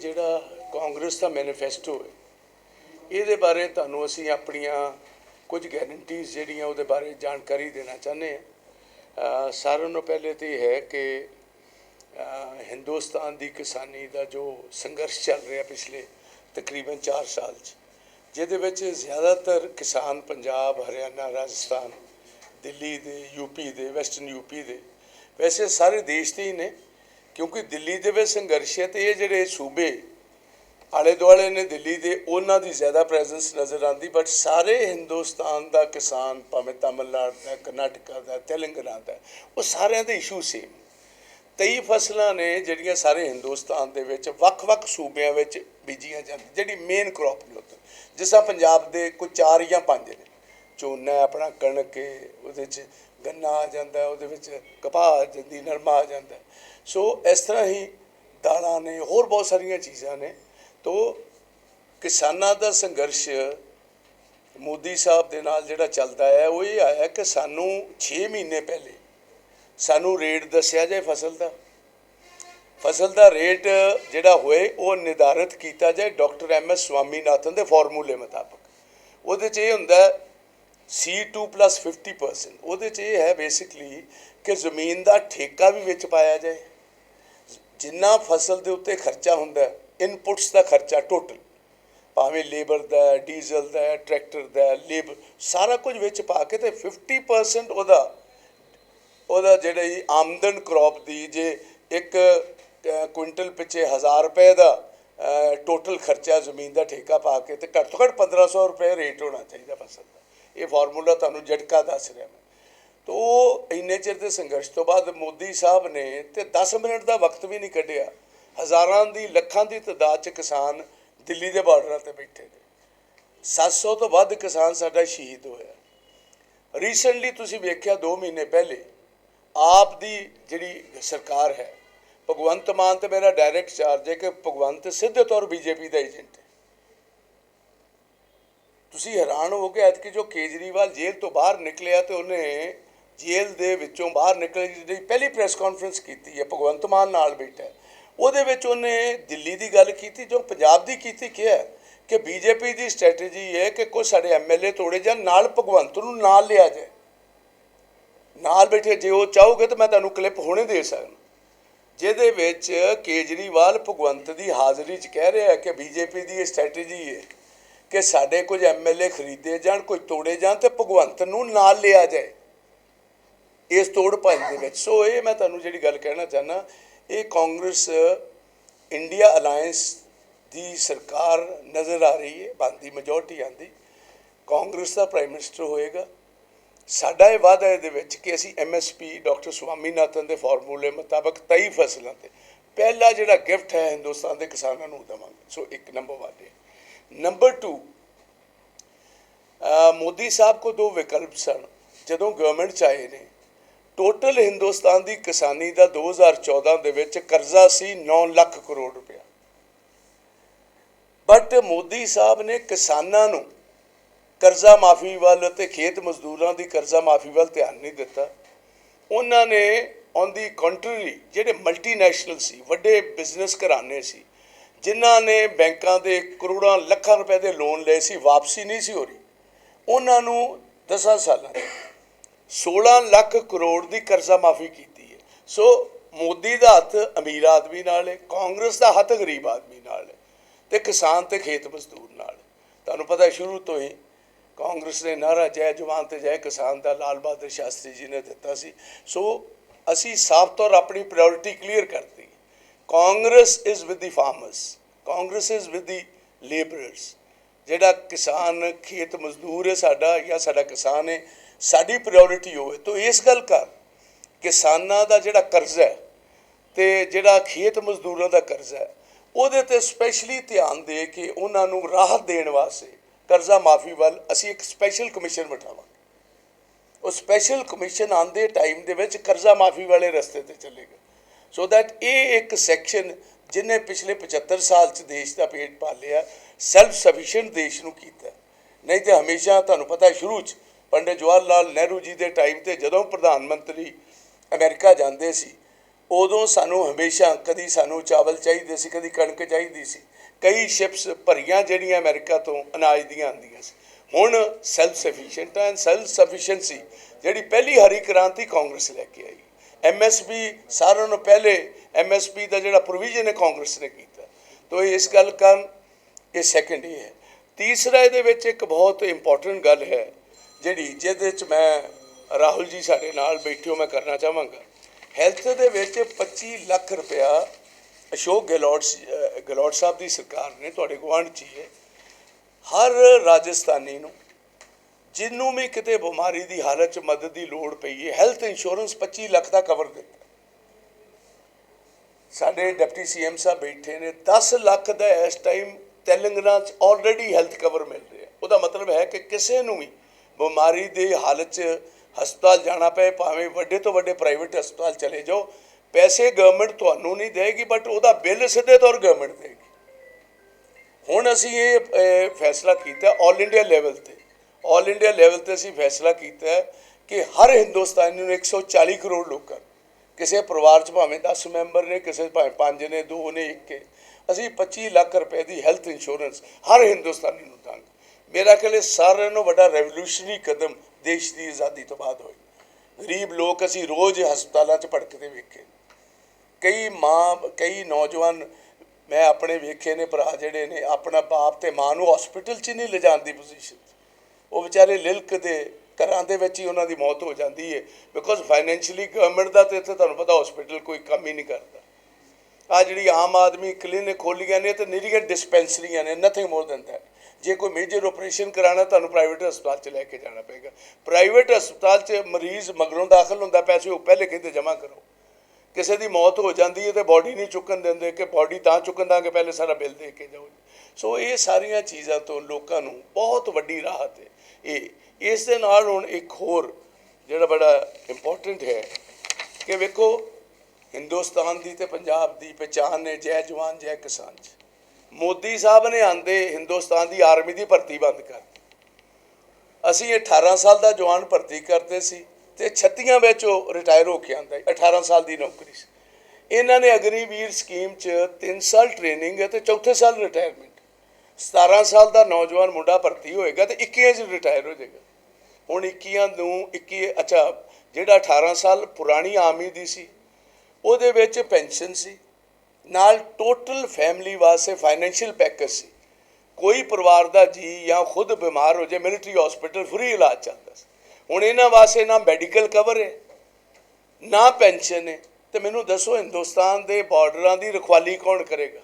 ਜਿਹੜਾ ਕਾਂਗਰਸ ਦਾ ਮੈਨੀਫੈਸਟੋ ਹੈ, ਇਹਦੇ ਬਾਰੇ ਤੁਹਾਨੂੰ ਅਸੀਂ ਆਪਣੀਆਂ ਕੁਝ ਗਾਰੰਟੀਆਂ ਜਿਹੜੀਆਂ ਉਹਦੇ ਬਾਰੇ ਜਾਣਕਾਰੀ ਦੇਣਾ ਚਾਹੁੰਦੇ ਹਾਂ। ਸਾਰਿਆਂ ਨੂੰ ਪਹਿਲੇ ਤੇ ਇਹ ਹੈ ਕਿ ਹਿੰਦੁਸਤਾਨ ਦੀ ਕਿਸਾਨੀ ਦਾ ਜੋ ਸੰਘਰਸ਼ ਚੱਲ ਰਿਹਾ ਪਿਛਲੇ ਤਕਰੀਬਨ 4 ਸਾਲ 'ਚ, ਜਿਹਦੇ ਵਿੱਚ ਜ਼ਿਆਦਾਤਰ ਕਿਸਾਨ ਪੰਜਾਬ, ਹਰਿਆਣਾ, ਰਾਜਸਥਾਨ, ਦਿੱਲੀ ਦੇ ਯੂਪੀ ਦੇ, ਵੈਸਟਰਨ ਯੂਪੀ ਦੇ, ਵੈਸੇ ਸਾਰੇ ਦੇਸ਼ ਦੇ ਹੀ ਨੇ। ਕਿਉਂਕਿ ਦਿੱਲੀ ਦੇ ਵਿੱਚ ਸੰਘਰਸ਼ ਹੈ ਤੇ ਇਹ ਜਿਹੜੇ ਸੂਬੇ ਆਲੇ ਦੁਆਲੇ ਨੇ ਦਿੱਲੀ ਦੇ ਉਹਨਾਂ ਦੀ ਜ਼ਿਆਦਾ ਪ੍ਰੈਜ਼ੈਂਸ ਨਜ਼ਰ ਆਉਂਦੀ ਬਟ ਸਾਰੇ ਹਿੰਦੁਸਤਾਨ ਦਾ ਕਿਸਾਨ ਭਾਵੇਂ ਤਮਿਲਨਾਡੂ ਦਾ ਕਰਨਾਟਕਾ ਦਾ ਤੇਲੰਗਾਨਾ ਦਾ ਉਹ ਸਾਰਿਆਂ ਦੇ ਇਸ਼ੂ ਸੇਮ ਕਈ ਫਸਲਾਂ ਨੇ ਜਿਹੜੀਆਂ ਸਾਰੇ ਹਿੰਦੁਸਤਾਨ ਦੇ ਵਿੱਚ ਵੱਖ-ਵੱਖ ਸੂਬਿਆਂ ਵਿੱਚ ਬੀਜੀਆਂ ਜਾਂਦੀਆਂ ਜਿਹੜੀ ਮੇਨ ਕ੍ਰੌਪ ਨੇ ਉੱਥੇ। ਜਿਸ ਤਰ੍ਹਾਂ ਪੰਜਾਬ ਦੇ ਕੋਈ ਚਾਰ ਜਾਂ ਪੰਜ ਨੇ। ਝੋਨਾ ਆਪਣਾ ਕਣਕ ਹੈ, ਉਹਦੇ 'ਚ ਗੰਨਾ ਆ ਜਾਂਦਾ ਉਹਦੇ ਵਿੱਚ ਕਪਾਹ ਆ ਜਾਂਦੀ ਨਰਮਾ ਆ ਜਾਂਦਾ। ਸੋ ਇਸ ਤਰ੍ਹਾਂ ਹੀ ਦਾਲਾਂ ਨੇ, ਹੋਰ ਬਹੁਤ ਸਾਰੀਆਂ ਚੀਜ਼ਾਂ ਨੇ। ਤੋ ਕਿਸਾਨਾਂ ਦਾ ਸੰਘਰਸ਼ ਮੋਦੀ ਸਾਹਿਬ ਦੇ ਨਾਲ ਜਿਹੜਾ ਚੱਲਦਾ ਹੈ, ਉਹ ਇਹ ਆਇਆ ਕਿ ਸਾਨੂੰ 6 ਮਹੀਨੇ ਪਹਿਲੇ ਸਾਨੂੰ ਰੇਟ ਦੱਸਿਆ ਜਾਏ ਫਸਲ ਦਾ। ਫਸਲ ਦਾ ਰੇਟ ਜਿਹੜਾ ਹੋਏ, ਉਹ ਨਿਰਧਾਰਿਤ ਕੀਤਾ ਜਾਏ ਡਾਕਟਰ ਐਮ ਐਸ ਸਵਾਮੀਨਾਥਨ ਦੇ ਫਾਰਮੂਲੇ ਮੁਤਾਬਕ। ਉਹਦੇ 'ਚ ਇਹ ਹੁੰਦਾ C2 50% ਉਹਦੇ 'ਚ ਇਹ ਹੈ ਬੇਸਿਕਲੀ ਕਿ ਜ਼ਮੀਨ ਦਾ ਠੇਕਾ ਵੀ ਵਿੱਚ ਪਾਇਆ ਜਾਏ। ਜਿੰਨਾ ਫਸਲ ਦੇ ਉੱਤੇ ਖਰਚਾ ਹੁੰਦਾ ਹੈ ਇਨਪੁਟਸ ਦਾ ਖਰਚਾ ਟੋਟਲ ਭਾਵੇਂ ਲੇਬਰ ਦਾ ਡੀਜ਼ਲ ਦਾ ਟਰੈਕਟਰ ਦਾ ਲੇਬਰ ਸਾਰਾ ਕੁਝ ਵਿੱਚ ਪਾ ਕੇ ਤੇ 50% ਉਹਦਾ ਉਹਦਾ ਜਿਹੜੀ ਆਮਦਨ ਕ੍ਰੌਪ ਦੀ, ਜੇ ਇੱਕ ਕੁਇੰਟਲ ਪਿੱਛੇ 1000 ਰੁਪਏ ਦਾ ਟੋਟਲ ਖਰਚਾ ਜ਼ਮੀਨ ਦਾ ਠੇਕਾ ਪਾ ਕੇ ਤੇ ਘੱਟ ਤੋਂ ਘੱਟ 1500 ਰੁਪਏ ਰੇਟ ਹੋਣਾ ਚਾਹੀਦਾ ਫਸਲ ਦਾ। ਇਹ ਫਾਰਮੂਲਾ ਤੁਹਾਨੂੰ ਝਟਕਾ ਦੱਸ ਰਿਹਾ ਮੈਂ। ਤੋ ਇੰਨੇ ਚਿਰ ਦੇ ਸੰਘਰਸ਼ ਤੋਂ ਬਾਅਦ ਮੋਦੀ ਸਾਹਿਬ ਨੇ ਤੇ 10 ਮਿੰਟ ਦਾ ਵਕਤ ਵੀ ਨਹੀਂ ਕੱਢਿਆ। ਹਜ਼ਾਰਾਂ ਦੀ, ਲੱਖਾਂ ਦੀ ਤਾਦਾਦ ਚ ਕਿਸਾਨ ਦਿੱਲੀ ਦੇ ਬਾਰਡਰਾਂ ਤੇ ਬੈਠੇ ਨੇ। 700 ਤੋਂ ਵੱਧ ਕਿਸਾਨ ਸਾਡਾ ਸ਼ਹੀਦ ਹੋਇਆ। ਰੀਸੈਂਟਲੀ ਤੁਸੀਂ ਵੇਖਿਆ 2 ਮਹੀਨੇ ਪਹਿਲੇ ਆਪ ਦੀ ਜਿਹੜੀ ਸਰਕਾਰ ਹੈ, ਭਗਵੰਤ ਮਾਨ ਤੇ ਮੇਰਾ ਡਾਇਰੈਕਟ ਚਾਰਜ ਹੈ ਕਿ ਭਗਵੰਤ ਸਿੱਧੇ ਤੌਰ ਬੀਜੇਪੀ ਦਾ ਏਜੰਟ ਹੈ। ਤੁਸੀਂ ਹੈਰਾਨ ਹੋ ਕੇ ਐਤਕੀ ਜੋ ਕੇਜਰੀਵਾਲ ਜੇਲ੍ਹ ਤੋਂ ਬਾਹਰ ਨਿਕਲਿਆ ਤੇ ਉਹਨੇ ਜੇਲ੍ਹ ਦੇ ਵਿੱਚੋਂ ਬਾਹਰ ਨਿਕਲ ਜਿਹੜੀ ਪਹਿਲੀ ਪ੍ਰੈਸ ਕਾਨਫਰੰਸ ਕੀਤੀ ਹੈ, ਭਗਵੰਤ ਮਾਨ ਨਾਲ ਬੈਠਾ ਉਹਦੇ ਵਿੱਚ ਉਹਨੇ ਦਿੱਲੀ ਦੀ ਗੱਲ ਕੀਤੀ, ਜੋ ਪੰਜਾਬ ਦੀ ਕੀਤੀ, ਕਿਹਾ ਕਿ ਬੀਜੇਪੀ ਦੀ ਸਟ੍ਰੈਟਜੀ ਹੈ ਕਿ ਕੋਈ ਸਾਡੇ ਐਮਐਲਏ ਤੋੜੇ ਜਾਣ, ਨਾਲ ਭਗਵੰਤ ਨੂੰ ਨਾਲ ਲਿਆ ਜਾਏ। ਨਾਲ ਬੈਠੇ, ਜੇ ਉਹ ਚਾਹੋਗੇ ਤਾਂ ਮੈਂ ਤੁਹਾਨੂੰ ਕਲਿੱਪ ਹੁਣੇ ਦੇ ਸਕਦਾ। ਜਿਹਦੇ ਵਿੱਚ ਕੇਜਰੀਵਾਲ ਭਗਵੰਤ ਦੀ ਹਾਜ਼ਰੀ 'ਚ ਕਹਿ ਰਿਹਾ ਹੈ ਕਿ ਬੀਜੇਪੀ ਦੀ ਇਹ ਸਟ੍ਰੈਟਜੀ ਹੈ ਕਿ ਸਾਡੇ ਕੁਝ ਐਮਐਲਏ ਖਰੀਦੇ ਜਾਣ, ਕੋਈ ਤੋੜੇ ਜਾਣ ਤੇ ਭਗਵੰਤ ਨੂੰ ਨਾਲ ਲਿਆ ਜਾਏ। ਇਸ ਤੋੜ ਭਾਈ ਦੇ ਵਿੱਚ। ਸੋ ਇਹ ਮੈਂ ਤੁਹਾਨੂੰ ਜਿਹੜੀ ਗੱਲ ਕਹਿਣਾ ਚਾਹਨਾ ਇਹ ਕਾਂਗਰਸ, ਇੰਡੀਆ ਅਲਾਈਅੰਸ ਦੀ ਸਰਕਾਰ ਨਜ਼ਰ ਆ ਰਹੀ ਹੈ, ਬੰਦੀ ਮੈਜੋਰਟੀ ਆਂਦੀ। ਕਾਂਗਰਸ ਦਾ ਪ੍ਰਾਈਮ ਮਿਨਿਸਟਰ ਹੋਏਗਾ। ਸਾਡਾ ਇਹ ਵਾਅਦਾ ਹੈ ਇਹਦੇ ਵਿੱਚ ਕਿ ਅਸੀਂ ਐਮਐਸਪੀ ਡਾਕਟਰ ਸਵਾਮੀਨਾਥਨ ਦੇ ਫਾਰਮੂਲੇ ਮੁਤਾਬਕ 23 ਫਸਲਾਂ ਤੇ ਪਹਿਲਾ ਜਿਹੜਾ ਗਿਫਟ ਹੈ ਹਿੰਦੁਸਤਾਨ ਦੇ ਕਿਸਾਨਾਂ ਨੂੰ ਦੇਵਾਂਗੇ। ਸੋ ਇੱਕ ਨੰਬਰ 1 ਨੰਬਰ 2 ਮੋਦੀ ਸਾਹਿਬ ਕੋ ਦੋ ਵਿਕਲਪ ਸਨ। ਜਦੋਂ ਗਵਰਨਮੈਂਟ ਚ ਆਏ ਨੇ ਟੋਟਲ ਹਿੰਦੁਸਤਾਨ ਦੀ ਕਿਸਾਨੀ ਦਾ 2014 ਦੇ ਵਿੱਚ ਕਰਜ਼ਾ ਸੀ 9 ਲੱਖ ਕਰੋੜ ਰੁਪਇਆ। ਬਟ ਮੋਦੀ ਸਾਹਿਬ ਨੇ ਕਿਸਾਨਾਂ ਨੂੰ ਕਰਜ਼ਾ ਮਾਫੀ ਵੱਲ ਤੇ ਖੇਤ ਮਜ਼ਦੂਰਾਂ ਦੀ ਕਰਜ਼ਾ ਮਾਫੀ ਵੱਲ ਧਿਆਨ ਨਹੀਂ ਦਿੱਤਾ। ਉਹਨਾਂ ਨੇ ਔਨ ਦੀ ਕੰਟਰੀ ਜਿਹੜੇ ਮਲਟੀਨੈਸ਼ਨਲ ਸੀ, ਵੱਡੇ ਬਿਜ਼ਨਸ ਘਰਾਣੇ ਸੀ, ਜਿਨ੍ਹਾਂ ਨੇ ਬੈਂਕਾਂ ਦੇ ਕਰੋੜਾਂ ਲੱਖਾਂ ਰੁਪਏ ਦੇ ਲੋਨ ਲਏ ਸੀ, ਵਾਪਸੀ ਨਹੀਂ ਸੀ ਹੋ ਰਹੀ। ਉਹਨਾਂ ਨੂੰ 10 ਸਾਲਾਂ 16 ਲੱਖ ਕਰੋੜ ਦੀ ਕਰਜ਼ਾ ਮਾਫੀ ਕੀਤੀ ਹੈ। ਸੋ ਮੋਦੀ ਦਾ ਹੱਥ ਅਮੀਰ ਆਦਮੀ ਨਾਲ ਹੈ, ਕਾਂਗਰਸ ਦਾ ਹੱਥ ਗਰੀਬ ਆਦਮੀ ਨਾਲ ਹੈ ਤੇ ਕਿਸਾਨ ਤੇ ਖੇਤ ਮਜ਼ਦੂਰ ਨਾਲ ਤੁਹਾਨੂੰ ਪਤਾ ਸ਼ੁਰੂ ਤੋਂ ਹੀ ਕਾਂਗਰਸ ਨੇ ਨਾਰਾ ਜੈ ਜਵਾਨ ਤੇ ਜੈ ਕਿਸਾਨ ਦਾ ਲਾਲ ਬਹਾਦਰ ਸ਼ਾਸਤਰੀ ਜੀ ਨੇ ਦਿੱਤਾ ਸੀ। ਸੋ ਅਸੀਂ ਸਾਫ਼ ਤੌਰ ਆਪਣੀ ਪ੍ਰਾਇੋਰਟੀ ਕਲੀਅਰ ਕਰਤੀ। Congress is with the farmers Congress is with the labourers ਜਿਹੜਾ ਕਿਸਾਨ ਖੇਤ ਮਜ਼ਦੂਰ ਹੈ ਸਾਡਾ ਜਾਂ ਸਾਡਾ ਕਿਸਾਨ ਹੈ ਸਾਡੀ ਪ੍ਰਾਇੋਰਟੀ ਹੋਵੇ ਤਾਂ ਇਸ ਗੱਲ ਕਰ ਕਿਸਾਨਾਂ ਦਾ ਜਿਹੜਾ ਕਰਜ਼ਾ ਹੈ ਤੇ ਜਿਹੜਾ ਖੇਤ ਮਜ਼ਦੂਰਾਂ ਦਾ ਕਰਜ਼ਾ ਹੈ, ਉਹਦੇ ਤੇ ਸਪੈਸ਼ਲੀ ਧਿਆਨ ਦੇ ਕੇ ਉਹਨਾਂ ਨੂੰ ਰਾਹਤ ਦੇਣ ਵਾਸਤੇ ਕਰਜ਼ਾ ਮਾਫੀ ਵੱਲ ਅਸੀਂ ਇੱਕ ਸਪੈਸ਼ਲ ਕਮਿਸ਼ਨ ਬਿਠਾਵਾਂਗੇ। ਉਹ ਸਪੈਸ਼ਲ ਕਮਿਸ਼ਨ ਆਂਦੇ ਟਾਈਮ ਦੇ ਵਿੱਚ ਕਰਜ਼ਾ ਮਾਫੀ ਵਾਲੇ ਰਸਤੇ ਤੇ ਚੱਲੇਗਾ ਸੋ ਦੈਟ ਇਹ ਇੱਕ ਸੈਕਸ਼ਨ ਜਿਹਨੇ ਪਿਛਲੇ 75 ਸਾਲ ਚ ਦੇਸ਼ ਦਾ ਪੇਟ ਪਾਲਿਆ ਸੈਲਫ ਸਫੀਸ਼ੀਐਂਟ ਦੇਸ਼ ਨੂੰ ਕੀਤਾ। ਨਹੀਂ ਤੇ ਹਮੇਸ਼ਾ ਤੁਹਾਨੂੰ ਪਤਾ ਸ਼ੁਰੂ ਚ ਪੰਡਿਤ ਜਵਾਹਰ ਲਾਲ ਨਹਿਰੂ ਜੀ ਦੇ ਟਾਈਮ ਤੇ ਜਦੋਂ ਪ੍ਰਧਾਨ ਮੰਤਰੀ ਅਮਰੀਕਾ ਜਾਂਦੇ ਸੀ, ਉਦੋਂ ਸਾਨੂੰ ਹਮੇਸ਼ਾ ਕਦੀ ਸਾਨੂੰ ਚਾਵਲ ਚਾਹੀਦੇ ਸੀ, ਕਦੀ ਕਣਕ ਚਾਹੀਦੀ ਸੀ। ਕਈ ਸ਼ਿਪਸ ਭਰੀਆਂ ਜਿਹੜੀਆਂ ਅਮਰੀਕਾ ਤੋਂ ਅਨਾਜ ਦੀਆਂ ਆਉਂਦੀਆਂ ਸੀ। ਹੁਣ self sufficient and self sufficiency ਜਿਹੜੀ ਪਹਿਲੀ ਹਰੀ ਕ੍ਰਾਂਤੀ ਕਾਂਗਰਸ ਲੈ ਕੇ ਆਈ। ਐਮਐਸਪੀ ਸਾਰਿਆਂ ਨੂੰ ਪਹਿਲੇ ਐਮਐਸਪੀ ਦਾ ਜਿਹੜਾ ਪ੍ਰੋਵੀਜ਼ਨ ਹੈ ਕਾਂਗਰਸ ਨੇ ਕੀਤਾ। ਤੋ ਇਸ ਗੱਲ ਕਾਰਨ ਇਹ ਸੈਕੰਡ ਹੀ ਹੈ। ਤੀਸਰਾ ਇਹਦੇ ਵਿੱਚ ਇੱਕ ਬਹੁਤ ਇੰਪੋਰਟੈਂਟ ਗੱਲ ਹੈ ਜਿਹੜੀ ਜਿਹਦੇ ਵਿੱਚ ਮੈਂ ਰਾਹੁਲ ਜੀ ਸਾਡੇ ਨਾਲ ਬੈਠਿਓ ਮੈਂ ਕਰਨਾ ਚਾਹਾਂਗਾ। ਹੈਲਥ ਦੇ ਵਿੱਚ 25 ਲੱਖ ਰੁਪਇਆ ਅਸ਼ੋਕ ਗਹਿਲੋਤ ਸ- ਗਹਿਲੋਤ ਸਾਹਿਬ ਦੀ ਸਰਕਾਰ ਨੇ ਤੁਹਾਡੇ ਗੁਆਂਢ 'ਚ ਹੀ। ਹੈ ਹਰ ਰਾਜਸਥਾਨੀ ਨੂੰ ਜਿਹਨੂੰ ਵੀ ਕਿਤੇ ਬਿਮਾਰੀ ਦੀ ਹਾਲਤ 'ਚ ਮਦਦ ਦੀ ਲੋੜ ਪਈ ਹੈ ਹੈਲਥ ਇੰਸ਼ੋਰੈਂਸ 25 ਲੱਖ ਦਾ ਕਵਰ ਦਿੱਤਾ। ਸਾਡੇ ਡਿਪਟੀ ਸੀਐਮ ਸਾਹਿਬ ਬੈਠੇ ਨੇ 10 ਲੱਖ ਦਾ ਇਸ ਟਾਈਮ ਤੇਲੰਗਾਨਾ 'ਚ ਆਲਰੇਡੀ ਹੈਲਥ ਕਵਰ ਮਿਲ ਰਿਹਾ। ਉਹਦਾ ਮਤਲਬ ਹੈ ਕਿ ਕਿਸੇ ਨੂੰ ਵੀ ਬਿਮਾਰੀ ਦੀ ਹਾਲਤ 'ਚ ਹਸਪਤਾਲ ਜਾਣਾ ਪਏ, ਭਾਵੇਂ ਵੱਡੇ ਤੋਂ ਵੱਡੇ ਪ੍ਰਾਈਵੇਟ ਹਸਪਤਾਲ ਚਲੇ ਜਾਓ, ਪੈਸੇ ਗਵਰਨਮੈਂਟ ਤੁਹਾਨੂੰ ਨਹੀਂ ਦੇਗੀ ਬਟ ਉਹਦਾ ਬਿੱਲ ਸਿੱਧੇ ਤੌਰ ਗਵਰਨਮੈਂਟ ਦੇਗੀ। ਹੁਣ ਅਸੀਂ ਇਹ ਫੈਸਲਾ ਕੀਤਾ ਆਲ ਇੰਡੀਆ ਲੈਵਲ ਤੇ। ਆਲ ਇੰਡੀਆ ਲੈਵਲ ਤੇ ਅਸੀਂ ਫੈਸਲਾ ਕੀਤਾ ਕਿ ਹਰ ਹਿੰਦੁਸਤਾਨੀ ਨੂੰ 140 ਕਰੋੜ ਲੋਕਾਂ, ਕਿਸੇ ਪਰਿਵਾਰ 'ਚ ਭਾਵੇਂ 10 ਮੈਂਬਰ ਨੇ, ਕਿਸੇ ਭਾਵੇਂ 5 ਨੇ 2 ਨੇ 1 ਅਸੀਂ 25 ਲੱਖ ਰੁਪਏ ਦੀ ਹੈਲਥ ਇੰਸ਼ੋਰੈਂਸ ਹਰ ਹਿੰਦੁਸਤਾਨੀ ਨੂੰ ਦਾਂਗੇ। ਮੇਰਾ ਖਿਆਲ ਇਹ ਸਾਰਿਆਂ ਨੂੰ ਵੱਡਾ ਰੈਵੋਲੂਸ਼ਨਰੀ ਕਦਮ ਦੇਸ਼ ਦੀ ਆਜ਼ਾਦੀ ਤੋਂ ਬਾਅਦ ਹੋਈ ਗਰੀਬ ਲੋਕ ਅਸੀਂ ਰੋਜ਼ ਹਸਪਤਾਲਾਂ 'ਚ ਭੜਕਦੇ ਵੇਖੇ। ਕਈ ਮਾਂ, ਕਈ ਨੌਜਵਾਨ ਮੈਂ ਆਪਣੇ ਵੇਖੇ ਨੇ ਭਰਾ ਜਿਹੜੇ ਨੇ, ਆਪਣਾ ਬਾਪ ਤੇ ਮਾਂ ਨੂੰ ਹਸਪੀਟਲ 'ਚ ਹੀ ਨਹੀਂ ਲਿਜਾਣ ਦੀ ਪੋਜੀਸ਼ਨ ਉਹ ਵਿਚਾਰੇ ਲਿਲਕ ਦੇ ਘਰਾਂ ਦੇ ਵਿੱਚ ਹੀ ਉਹਨਾਂ ਦੀ ਮੌਤ ਹੋ ਜਾਂਦੀ ਹੈ ਬਿਕੋਜ਼ ਫਾਈਨੈਂਸ਼ੀਅਲੀ ਗਵਰਨਮੈਂਟ ਦਾ ਤੇ ਇੱਥੇ ਤੁਹਾਨੂੰ ਪਤਾ ਹਸਪੀਟਲ ਕੋਈ ਕੰਮ ਹੀ ਨਹੀਂ ਕਰਦਾ। ਆ ਜਿਹੜੀ ਆਮ ਆਦਮੀ ਕਲੀਨਿਕ ਖੋਲੀਆਂ ਨੇ ਤੇ ਨਿਰੀਗਰ ਡਿਸਪੈਂਸਰੀਆਂ ਨੇ ਨਥਿੰਗ ਮੋਰ ਦੈਨ ਦੈਟ ਜੇ ਕੋਈ ਮੇਜਰ ਆਪਰੇਸ਼ਨ ਕਰਾਣਾ ਤੁਹਾਨੂੰ ਪ੍ਰਾਈਵੇਟ ਹਸਪਤਾਲ 'ਚ ਲੈ ਕੇ ਜਾਣਾ ਪਏਗਾ। ਪ੍ਰਾਈਵੇਟ ਹਸਪਤਾਲ 'ਚ ਮਰੀਜ਼ ਮਗਰੋਂ ਦਾਖਲ ਹੁੰਦਾ, ਪੈਸੇ ਉਹ ਪਹਿਲੇ ਕਹਿੰਦੇ ਜਮ੍ਹਾਂ ਕਰੋ। ਕਿਸੇ ਦੀ ਮੌਤ ਹੋ ਜਾਂਦੀ ਹੈ ਤੇ ਬਾਡੀ ਨਹੀਂ ਚੁੱਕਣ ਦਿੰਦੇ, ਕਿ ਬਾਡੀ ਤਾਂ ਚੁੱਕਣ ਦਾਂਗੇ ਪਹਿਲੇ ਸਾਰਾ ਬਿੱਲ ਦੇ ਕੇ ਜਾਓ। ਸੋ ਇਹ ਸਾਰੀਆਂ ਚੀਜ਼ਾਂ ਤੋਂ ਲੋਕਾਂ ਨੂੰ ਬਹੁਤ ਵੱਡੀ ਰਾਹਤ ਹੈ। ਇਹ, ਇਸ ਦੇ ਨਾਲ ਹੁਣ ਇੱਕ ਹੋਰ ਜਿਹੜਾ ਬੜਾ ਇੰਪੋਰਟੈਂਟ ਹੈ ਕਿ ਵੇਖੋ, ਹਿੰਦੁਸਤਾਨ ਦੀ ਤੇ ਪੰਜਾਬ ਦੀ ਪਛਾਣ ਹੈ ਜੈ ਜਵਾਨ, ਜੈ ਕਿਸਾਨ ਚ। ਮੋਦੀ ਸਾਹਿਬ ਨੇ ਆਂਦੇ ਹਿੰਦੁਸਤਾਨ ਦੀ ਆਰਮੀ ਦੀ ਭਰਤੀ ਬੰਦ ਕਰ ਅਸੀਂ 18 ਸਾਲ ਦਾ ਜਵਾਨ ਭਰਤੀ ਕਰਦੇ ਸੀ ਤੇ 36 ਵਿੱਚ ਉਹ ਰਿਟਾਇਰ ਹੋ ਕੇ ਆਂਦਾ 18 ਸਾਲ ਦੀ ਨੌਕਰੀ ਸੀ। ਇਹਨਾਂ ਨੇ ਅਗਨੀਵੀਰ ਸਕੀਮ 'ਚ 3 ਸਾਲ ਟ੍ਰੇਨਿੰਗ ਹੈ ਤੇ ਚੌਥੇ ਸਾਲ ਰਿਟਾਇਰਮੈਂਟ 17 ਸਾਲ ਦਾ ਨੌਜਵਾਨ ਮੁੰਡਾ ਭਰਤੀ ਹੋਏਗਾ ਤੇ 21 'ਚ ਰਿਟਾਇਰ ਹੋ ਜਾਏਗਾ। ਹੁਣ 21 ਨੂੰ 21 ਅੱਛਾ, ਜਿਹੜਾ 18 ਸਾਲ ਪੁਰਾਣੀ ਆਰਮੀ ਦੀ ਸੀ, ਉਹਦੇ ਵਿੱਚ ਪੈਨਸ਼ਨ ਸੀ। ਨਾਲ ਟੋਟਲ ਫੈਮਿਲੀ ਵਾਸਤੇ ਫਾਈਨੈਂਸ਼ੀਅਲ ਪੈਕੇਜ ਸੀ। ਕੋਈ ਪਰਿਵਾਰ ਦਾ ਜੀ ਜਾਂ ਖੁਦ ਬਿਮਾਰ ਹੋ ਜਾਏ ਮਿਲਟਰੀ ਹਸਪੀਟਲ ਫ੍ਰੀ ਇਲਾਜ ਚੱਲਦਾ ਸੀ। ਹੁਣ ਇਹਨਾਂ ਵਾਸਤੇ ਨਾ ਮੈਡੀਕਲ ਕਵਰ ਹੈ, ਨਾ ਪੈਨਸ਼ਨ ਹੈ। ਤੇ ਮੈਨੂੰ ਦੱਸੋ, ਹਿੰਦੁਸਤਾਨ ਦੇ ਬਾਰਡਰਾਂ ਦੀ ਰਖਵਾਲੀ ਕੌਣ ਕਰੇਗਾ?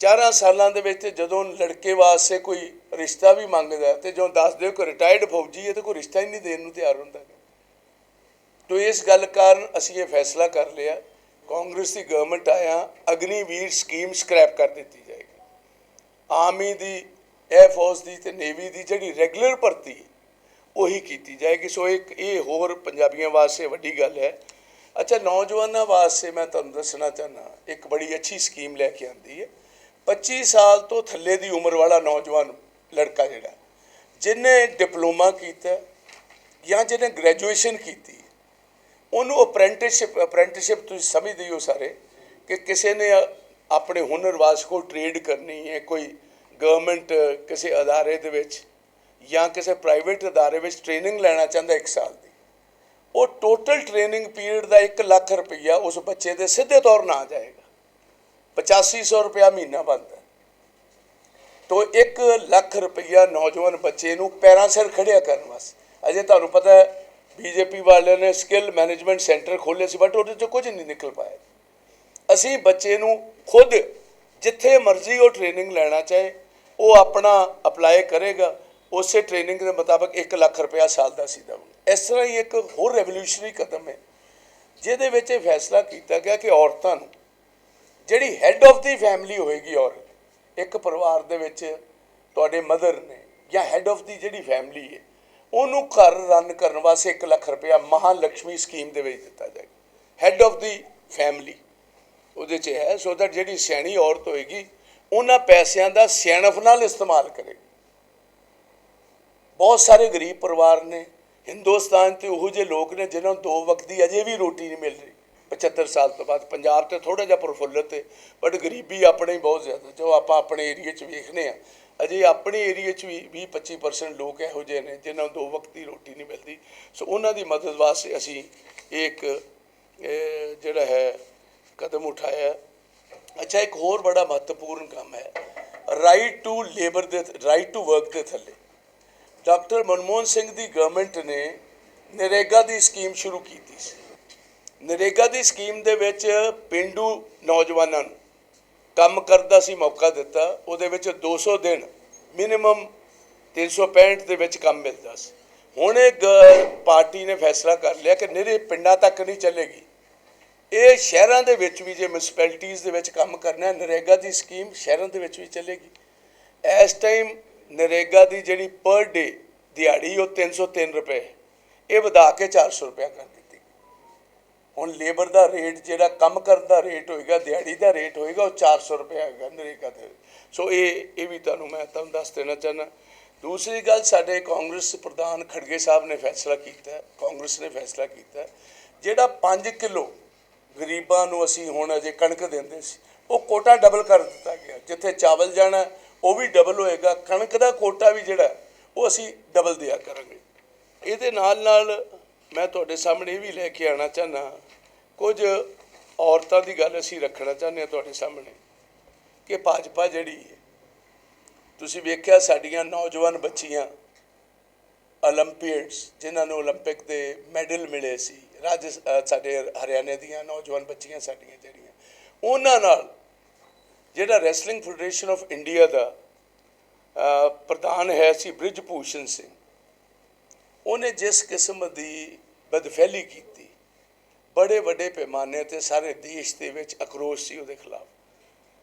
ਚਾਰਾਂ ਸਾਲਾਂ ਦੇ ਵਿੱਚ ਜਦੋਂ ਲੜਕੇ ਵਾਸਤੇ ਕੋਈ ਰਿਸ਼ਤਾ ਵੀ ਮੰਗਦਾ ਤੇ ਜਦੋਂ ਦੱਸ ਦਿਓ ਕਿ ਰਿਟਾਇਰਡ ਫੌਜੀ ਹੈ ਤੇ ਕੋਈ ਰਿਸ਼ਤਾ ਹੀ ਨਹੀਂ ਦੇਣ ਨੂੰ ਤਿਆਰ ਹੁੰਦਾ। ਤੋ ਇਸ ਗੱਲ ਕਾਰਨ ਅਸੀਂ ਇਹ ਫੈਸਲਾ ਕਰ ਲਿਆ। ਕਾਂਗਰਸ ਦੀ ਗਵਰਨਮੈਂਟ ਆਇਆ, ਅਗਨੀਵੀਰ ਸਕੀਮ ਸਕ੍ਰੈਪ ਕਰ ਦਿੱਤੀ ਜਾਏਗੀ। ਆਰਮੀ ਦੀ 에ਅਰ ਫੋਰਸ ਦੀ ਤੇ ਨੇਵੀ ਦੀ ਜਿਹੜੀ ਰੈਗੂਲਰ ਭਰਤੀ ਉਹੀ ਕੀਤੀ ਜਾਏਗੀ। ਸੋ ਇੱਕ ਇਹ ਹੋਰ ਪੰਜਾਬੀਆਂ ਵਾਸਤੇ ਵੱਡੀ ਗੱਲ ਹੈ। ਅੱਛਾ, ਨੌਜਵਾਨਾਂ ਵਾਸਤੇ ਮੈਂ ਤੁਹਾਨੂੰ ਦੱਸਣਾ ਚਾਹਨਾ ਇੱਕ ਬੜੀ ਅੱਛੀ ਸਕੀਮ ਲੈ ਕੇ ਆਂਦੀ ਹੈ। 25 ਸਾਲ ਤੋਂ ਥੱਲੇ ਦੀ ਉਮਰ ਵਾਲਾ ਨੌਜਵਾਨ ਲੜਕਾ ਜਿਹੜਾ, ਜਿਹਨੇ ਡਿਪਲੋਮਾ ਕੀਤਾ ਜਾਂ ਜਿਹਨੇ ਗ੍ਰੈਜੂਏਸ਼ਨ ਕੀਤੀ ਉਹਨੂੰ ਅਪ੍ਰੈਂਟਿਸਸ਼ਿਪ ਅਪ੍ਰੈਂਟਿਸਸ਼ਿਪ ਤੁਸੀਂ ਸਮਝਦੇ ਹੋ ਸਾਰੇ ਕਿ ਕਿਸੇ ਨੇ ਆਪਣੇ ਹੁਨਰ ਵਾਸਤੇ ਕੋਈ ਟ੍ਰੇਡ ਕਰਨੀ ਹੈ, ਕੋਈ ਗਵਰਨਮੈਂਟ ਕਿਸੇ ਅਦਾਰੇ ਦੇ ਵਿੱਚ ਜਾਂ ਕਿਸੇ ਪ੍ਰਾਈਵੇਟ ਅਦਾਰੇ ਵਿੱਚ ਟ੍ਰੇਨਿੰਗ ਲੈਣਾ ਚਾਹੁੰਦਾ ਇੱਕ ਸਾਲ ਦੀ। ਉਹ ਟੋਟਲ ਟ੍ਰੇਨਿੰਗ ਪੀਰੀਅਡ ਦਾ 1 ਲੱਖ ਰੁਪਈਆ ਉਸ ਬੱਚੇ ਦੇ ਸਿੱਧੇ ਤੌਰ ਨਾ ਜਾਏਗਾ। 8500 ਰੁਪਇਆ ਮਹੀਨਾ ਬਣਦਾ ਤੋ 1 ਲੱਖ ਰੁਪਈਆ ਨੌਜਵਾਨ ਬੱਚੇ ਨੂੰ ਪੈਰਾਂ ਸਿਰ ਖੜਿਆ ਕਰਨ ਵਾਸਤੇ। ਅਜੇ ਤੁਹਾਨੂੰ ਪਤਾ ਹੈ ਬੀਜੇਪੀ ਵਾਲਿਆਂ ਨੇ ਸਕਿੱਲ ਮੈਨੇਜਮੈਂਟ ਸੈਂਟਰ ਖੋਲ੍ਹੇ ਸੀ ਬਟ ਉਹਦੇ ਚੋਂ ਕੁਝ ਨਹੀਂ ਨਿਕਲ ਪਾਇਆ। ਅਸੀਂ ਬੱਚੇ ਨੂੰ ਖੁਦ ਜਿੱਥੇ ਮਰਜ਼ੀ ਉਹ ਟ੍ਰੇਨਿੰਗ ਲੈਣਾ ਚਾਹੇ, ਉਹ ਆਪਣਾ ਅਪਲਾਈ ਕਰੇਗਾ। ਉਸੇ ਟ੍ਰੇਨਿੰਗ ਦੇ ਮੁਤਾਬਕ 1 ਲੱਖ ਰੁਪਇਆ ਸਾਲ ਦਾ ਸੀ ਦੇਵਾਂਗੇ ਇਸ ਤਰ੍ਹਾਂ ਹੀ ਇੱਕ ਹੋਰ ਰੈਵੋਲੂਸ਼ਨਰੀ ਕਦਮ ਹੈ, ਜਿਹਦੇ ਵਿੱਚ ਇਹ ਫੈਸਲਾ ਕੀਤਾ ਗਿਆ ਕਿ ਔਰਤਾਂ ਨੂੰ ਜਿਹੜੀ ਹੈੱਡ ਆਫ ਦੀ ਫੈਮਿਲੀ ਹੋਏਗੀ ਔਰਤ, ਇੱਕ ਪਰਿਵਾਰ ਦੇ ਵਿੱਚ ਤੁਹਾਡੇ ਮਦਰ ਨੇ ਜਾਂ ਹੈੱਡ ਆਫ ਦੀ ਜਿਹੜੀ ਫੈਮਿਲੀ ਹੈ ਉਹਨੂੰ ਘਰ ਰਨ ਕਰਨ ਵਾਸਤੇ 1 ਲੱਖ ਰੁਪਇਆ ਮਹਾਲక్ష్ਮੀ ਸਕੀਮ ਦੇ ਵਿੱਚ ਦਿੱਤਾ ਜਾਏਗਾ। ਹੈੱਡ ਆਫ ਦੀ ਫੈਮਿਲੀ ਉਹਦੇ 'ਚ ਹੈ ਸੋ ਦੈਟ ਜਿਹੜੀ ਸਿਆਣੀ ਔਰਤ ਹੋਏਗੀ, ਉਹਨਾਂ ਪੈਸਿਆਂ ਦਾ ਸਿਆਣਪ ਨਾਲ ਇਸਤੇਮਾਲ ਕਰੇਗੀ ਬਹੁਤ ਸਾਰੇ ਗਰੀਬ ਪਰਿਵਾਰ ਨੇ, ਹਿੰਦੁਸਤਾਨ ਤੇ ਉਹੋ ਜਿਹੇ ਲੋਕ ਨੇ ਜਿਨ੍ਹਾਂ ਨੂੰ ਦੋ ਵਕਤ ਦੀ ਅਜੇ ਵੀ ਰੋਟੀ ਨਹੀਂ ਮਿਲ ਰਹੀ। 75 ਸਾਲ ਤੋਂ ਬਾਅਦ ਪੰਜਾਬ ਤੇ ਥੋੜਾ ਜਿਹਾ ਪ੍ਰਫੁੱਲਤ ਹੈ ਬਟ ਗਰੀਬੀ ਆਪਣੇ ਹੀ ਬਹੁਤ ਜ਼ਿਆਦਾ, ਜੋ ਆਪਾਂ ਆਪਣੇ ਏਰੀਆ 'ਚ ਵੇਖਨੇ ਆ ਅਜੇ ਆਪਣੇ ਏਰੀਆ 'ਚ ਵੀ 20-25% ਲੋਕ ਇਹੋ ਜਿਹੇ ਨੇ, ਜਿਨ੍ਹਾਂ ਨੂੰ ਦੋ ਵਕਤ ਦੀ ਰੋਟੀ ਨਹੀਂ ਮਿਲਦੀ। ਸੋ ਉਹਨਾਂ ਦੀ ਮਦਦ ਵਾਸਤੇ ਅਸੀਂ ਇੱਕ ਜਿਹੜਾ ਹੈ, ਕਦਮ ਉਠਾਇਆ ਅੱਛਾ, ਇੱਕ ਹੋਰ ਬੜਾ ਮਹੱਤਵਪੂਰਨ ਕੰਮ ਹੈ। ਰਾਈਟ ਟੂ ਲੇਬਰ ਦੇ ਰਾਈਟ ਟੂ ਵਰਕ ਦੇ ਥੱਲੇ। ਡਾਕਟਰ ਮਨਮੋਹਨ ਸਿੰਘ ਦੀ ਗਵਰਨਮੈਂਟ ਨੇ ਨਰੇਗਾ ਦੀ ਸਕੀਮ ਸ਼ੁਰੂ ਕੀਤੀ ਸੀ। ਨਰੇਗਾ ਦੀ ਸਕੀਮ ਦੇ ਵਿੱਚ ਪਿੰਡੂ ਨੌਜਵਾਨਾਂ ਨੂੰ ਕੰਮ ਕਰਨ ਦਾ ਸੀ, ਮੌਕਾ ਦਿੱਤਾ, ਉਹਦੇ ਵਿੱਚ 200 ਦਿਨ ਮਿਨੀਮਮ 365 ਦੇ ਵਿੱਚ ਕੰਮ ਮਿਲਦਾ ਸੀ। ਹੁਣ ਇਹ ਗ- ਪਾਰਟੀ ਨੇ ਫੈਸਲਾ ਕਰ ਲਿਆ ਕਿ ਨਿਰੇ ਪਿੰਡਾਂ ਤੱਕ ਨਹੀਂ ਚੱਲੇਗੀ। ਇਹ ਸ਼ਹਿਰਾਂ ਦੇ ਵਿੱਚ ਵੀ ਜੇ ਮਿਊਨਿਸਪੈਲਿਟੀਆਂ ਦੇ ਵਿੱਚ ਕੰਮ ਕਰਨਾ ਨਰੇਗਾ ਦੀ ਸਕੀਮ ਸ਼ਹਿਰਾਂ ਦੇ ਵਿੱਚ ਵੀ ਚੱਲੇਗੀ। ਇਸ ਟਾਈਮ ਨਰੇਗਾ ਦੀ ਜਿਹੜੀ ਪਰ ਡੇ ਦਿਹਾੜੀ, ਉਹ 303 ਰੁਪਏ ਇਹ ਵਧਾ ਕੇ 400 ਰੁਪਏ ਕਰ ਦਿੱਤੀ। ਹੁਣ ਲੇਬਰ ਦਾ ਰੇਟ ਜਿਹੜਾ, ਕੰਮ ਕਰਨ ਦਾ ਰੇਟ ਹੋਏਗਾ, ਦਿਹਾੜੀ ਦਾ ਰੇਟ ਹੋਏਗਾ, ਉਹ 400 ਰੁਪਏ ਹੈਗਾ ਨਰੇਗਾ ਦੇ ਸੋ ਇਹ ਇਹ ਵੀ ਤੁਹਾਨੂੰ ਮੈਂ ਤੁਹਾਨੂੰ ਦੱਸ ਦੇਣਾ ਚਾਹੁੰਦਾ। ਦੂਸਰੀ ਗੱਲ, ਸਾਡੇ ਕਾਂਗਰਸ ਪ੍ਰਧਾਨ ਖੜਗੇ ਸਾਹਿਬ ਨੇ ਫੈਸਲਾ ਕੀਤਾ ਕਾਂਗਰਸ ਨੇ ਫੈਸਲਾ ਕੀਤਾ ਜਿਹੜਾ 5 ਕਿਲੋ ਗਰੀਬਾਂ ਨੂੰ ਅਸੀਂ ਹੁਣ ਅਜੇ ਕਣਕ ਦਿੰਦੇ ਸੀ, ਉਹ ਕੋਟਾ ਡਬਲ ਕਰ ਦਿੱਤਾ ਗਿਆ। ਜਿੱਥੇ ਚਾਵਲ ਜਾਣਾ, ਉਹ ਵੀ ਡਬਲ ਹੋਏਗਾ। ਕਣਕ ਦਾ ਕੋਟਾ ਵੀ ਜਿਹੜਾ, ਉਹ ਅਸੀਂ ਡਬਲ ਦਿਆ ਕਰਾਂਗੇ। ਇਹਦੇ ਨਾਲ ਨਾਲ ਮੈਂ ਤੁਹਾਡੇ ਸਾਹਮਣੇ ਇਹ ਵੀ ਲੈ ਕੇ ਆਣਾ ਚਾਹਨਾ ਕੁਝ ਔਰਤਾਂ ਦੀ ਗੱਲ ਅਸੀਂ ਰੱਖਣਾ ਚਾਹੁੰਦੇ ਹਾਂ ਤੁਹਾਡੇ ਸਾਹਮਣੇ ਕਿ ਭਾਜਪਾ ਜਿਹੜੀ ਤੁਸੀਂ ਵੇਖਿਆ ਸਾਡੀਆਂ ਨੌਜਵਾਨ ਬੱਚੀਆਂ 올림픽ਸ ਜਿਨ੍ਹਾਂ ਨੂੰ 올림픽 ਦੇ ਮੈਡਲ ਮਿਲੇ ਸੀ ਰਾਜ ਸਾਡੇ ਹਰਿਆਣੇ ਦੀਆਂ ਨੌਜਵਾਨ ਬੱਚੀਆਂ ਸਾਡੀਆਂ ਜਿਹੜੀਆਂ, ਉਹਨਾਂ ਨਾਲ ਜਿਹੜਾ ਰੈਸਲਿੰਗ ਫੈਡਰੇਸ਼ਨ ਆਫ ਇੰਡੀਆ ਦਾ ਪ੍ਰਧਾਨ ਹੈ ਸੀ ਬ੍ਰਿਜਭੂਸ਼ਣ ਸਿੰਘ। ਉਹਨੇ ਜਿਸ ਕਿਸਮ ਦੀ ਬਦਫੈਲੀ ਕੀਤੀ, ਬੜੇ ਵੱਡੇ ਪੈਮਾਨੇ ਤੇ ਸਾਰੇ ਦੇਸ਼ ਦੇ ਵਿੱਚ ਅਕਰੋਸ਼ ਸੀ ਉਹਦੇ ਖਿਲਾਫ।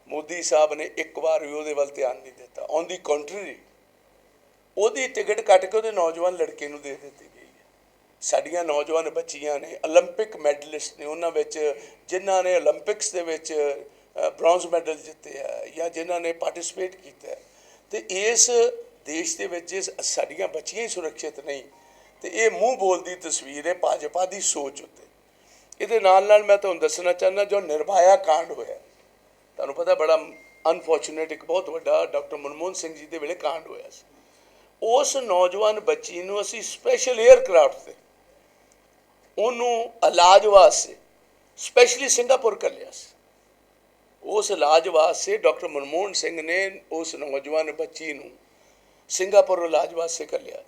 ਮੋਦੀ ਸਾਹਿਬ ਨੇ ਇੱਕ ਵਾਰ ਵੀ ਉਹਦੇ ਵੱਲ ਧਿਆਨ ਨਹੀਂ ਦਿੱਤਾ। ਔਨ ਦੀ ਕੰਟਰੀ ਉਹਦੀ ਟਿਕਟ ਕੱਟ ਕੇ ਉਹਦੇ ਨੌਜਵਾਨ ਲੜਕੇ ਨੂੰ ਦੇ ਦਿੱਤੀ ਗਈ ਹੈ। ਸਾਡੀਆਂ ਨੌਜਵਾਨ ਬੱਚੀਆਂ ਨੇ 올림픽 ਮੈਡਲਿਸਟ ਨੇ, ਉਹਨਾਂ ਵਿੱਚ ਜਿਨ੍ਹਾਂ ਨੇ 올림픽ਸ ਦੇ ਵਿੱਚ ਬ੍ਰੌਂਜ਼ ਮੈਡਲ ਜਿੱਤੇ ਆ ਜਾਂ ਜਿਨ੍ਹਾਂ ਨੇ ਪਾਰਟਿਸਿਪੇਟ ਕੀਤਾ ਤੇ ਇਸ ਦੇਸ਼ ਦੇ ਵਿੱਚ ਸਾਡੀਆਂ ਬੱਚੀਆਂ ਹੀ ਸੁਰੱਖਿਅਤ ਨਹੀਂ ਤੇ ਇਹ ਮੂੰਹ ਬੋਲਦੀ ਤਸਵੀਰ ਹੈ ਭਾਜਪਾ ਦੀ ਸੋਚ ਉੱਤੇ। ਇਹਦੇ ਨਾਲ ਨਾਲ ਮੈਂ ਤੁਹਾਨੂੰ ਦੱਸਣਾ ਚਾਹੁੰਦਾ, ਜੋ ਨਿਰਭਾਇਆ ਕਾਂਡ ਹੋਇਆ, ਤੁਹਾਨੂੰ ਪਤਾ ਬੜਾ ਅਨਫੋਰਚੂਨੇਟ ਇੱਕ ਬਹੁਤ ਵੱਡਾ ਡਾਕਟਰ ਮਨਮੋਹਨ ਸਿੰਘ ਜੀ ਦੇ ਵੇਲੇ ਕਾਂਡ ਹੋਇਆ ਸੀ। ਉਸ ਨੌਜਵਾਨ ਬੱਚੀ ਨੂੰ ਅਸੀਂ ਸਪੈਸ਼ਲ 에ਅਰਕ੍ਰਾਫਟ ਤੇ ਉਹਨੂੰ ਇਲਾਜ ਵਾਸਤੇ ਸਪੈਸ਼ਲੀ ਸਿੰਗਾਪੁਰ ਕਰ ਲਿਆ ਸੀ। ਉਸ ਇਲਾਜ ਵਾਸਤੇ ਡਾਕਟਰ ਮਨਮੋਹਨ ਸਿੰਘ ਨੇ ਉਸ ਨੌਜਵਾਨ ਬੱਚੀ ਨੂੰ ਸਿੰਗਾਪੁਰ ਇਲਾਜ ਵਾਸਤੇ ਕਰ ਲਿਆ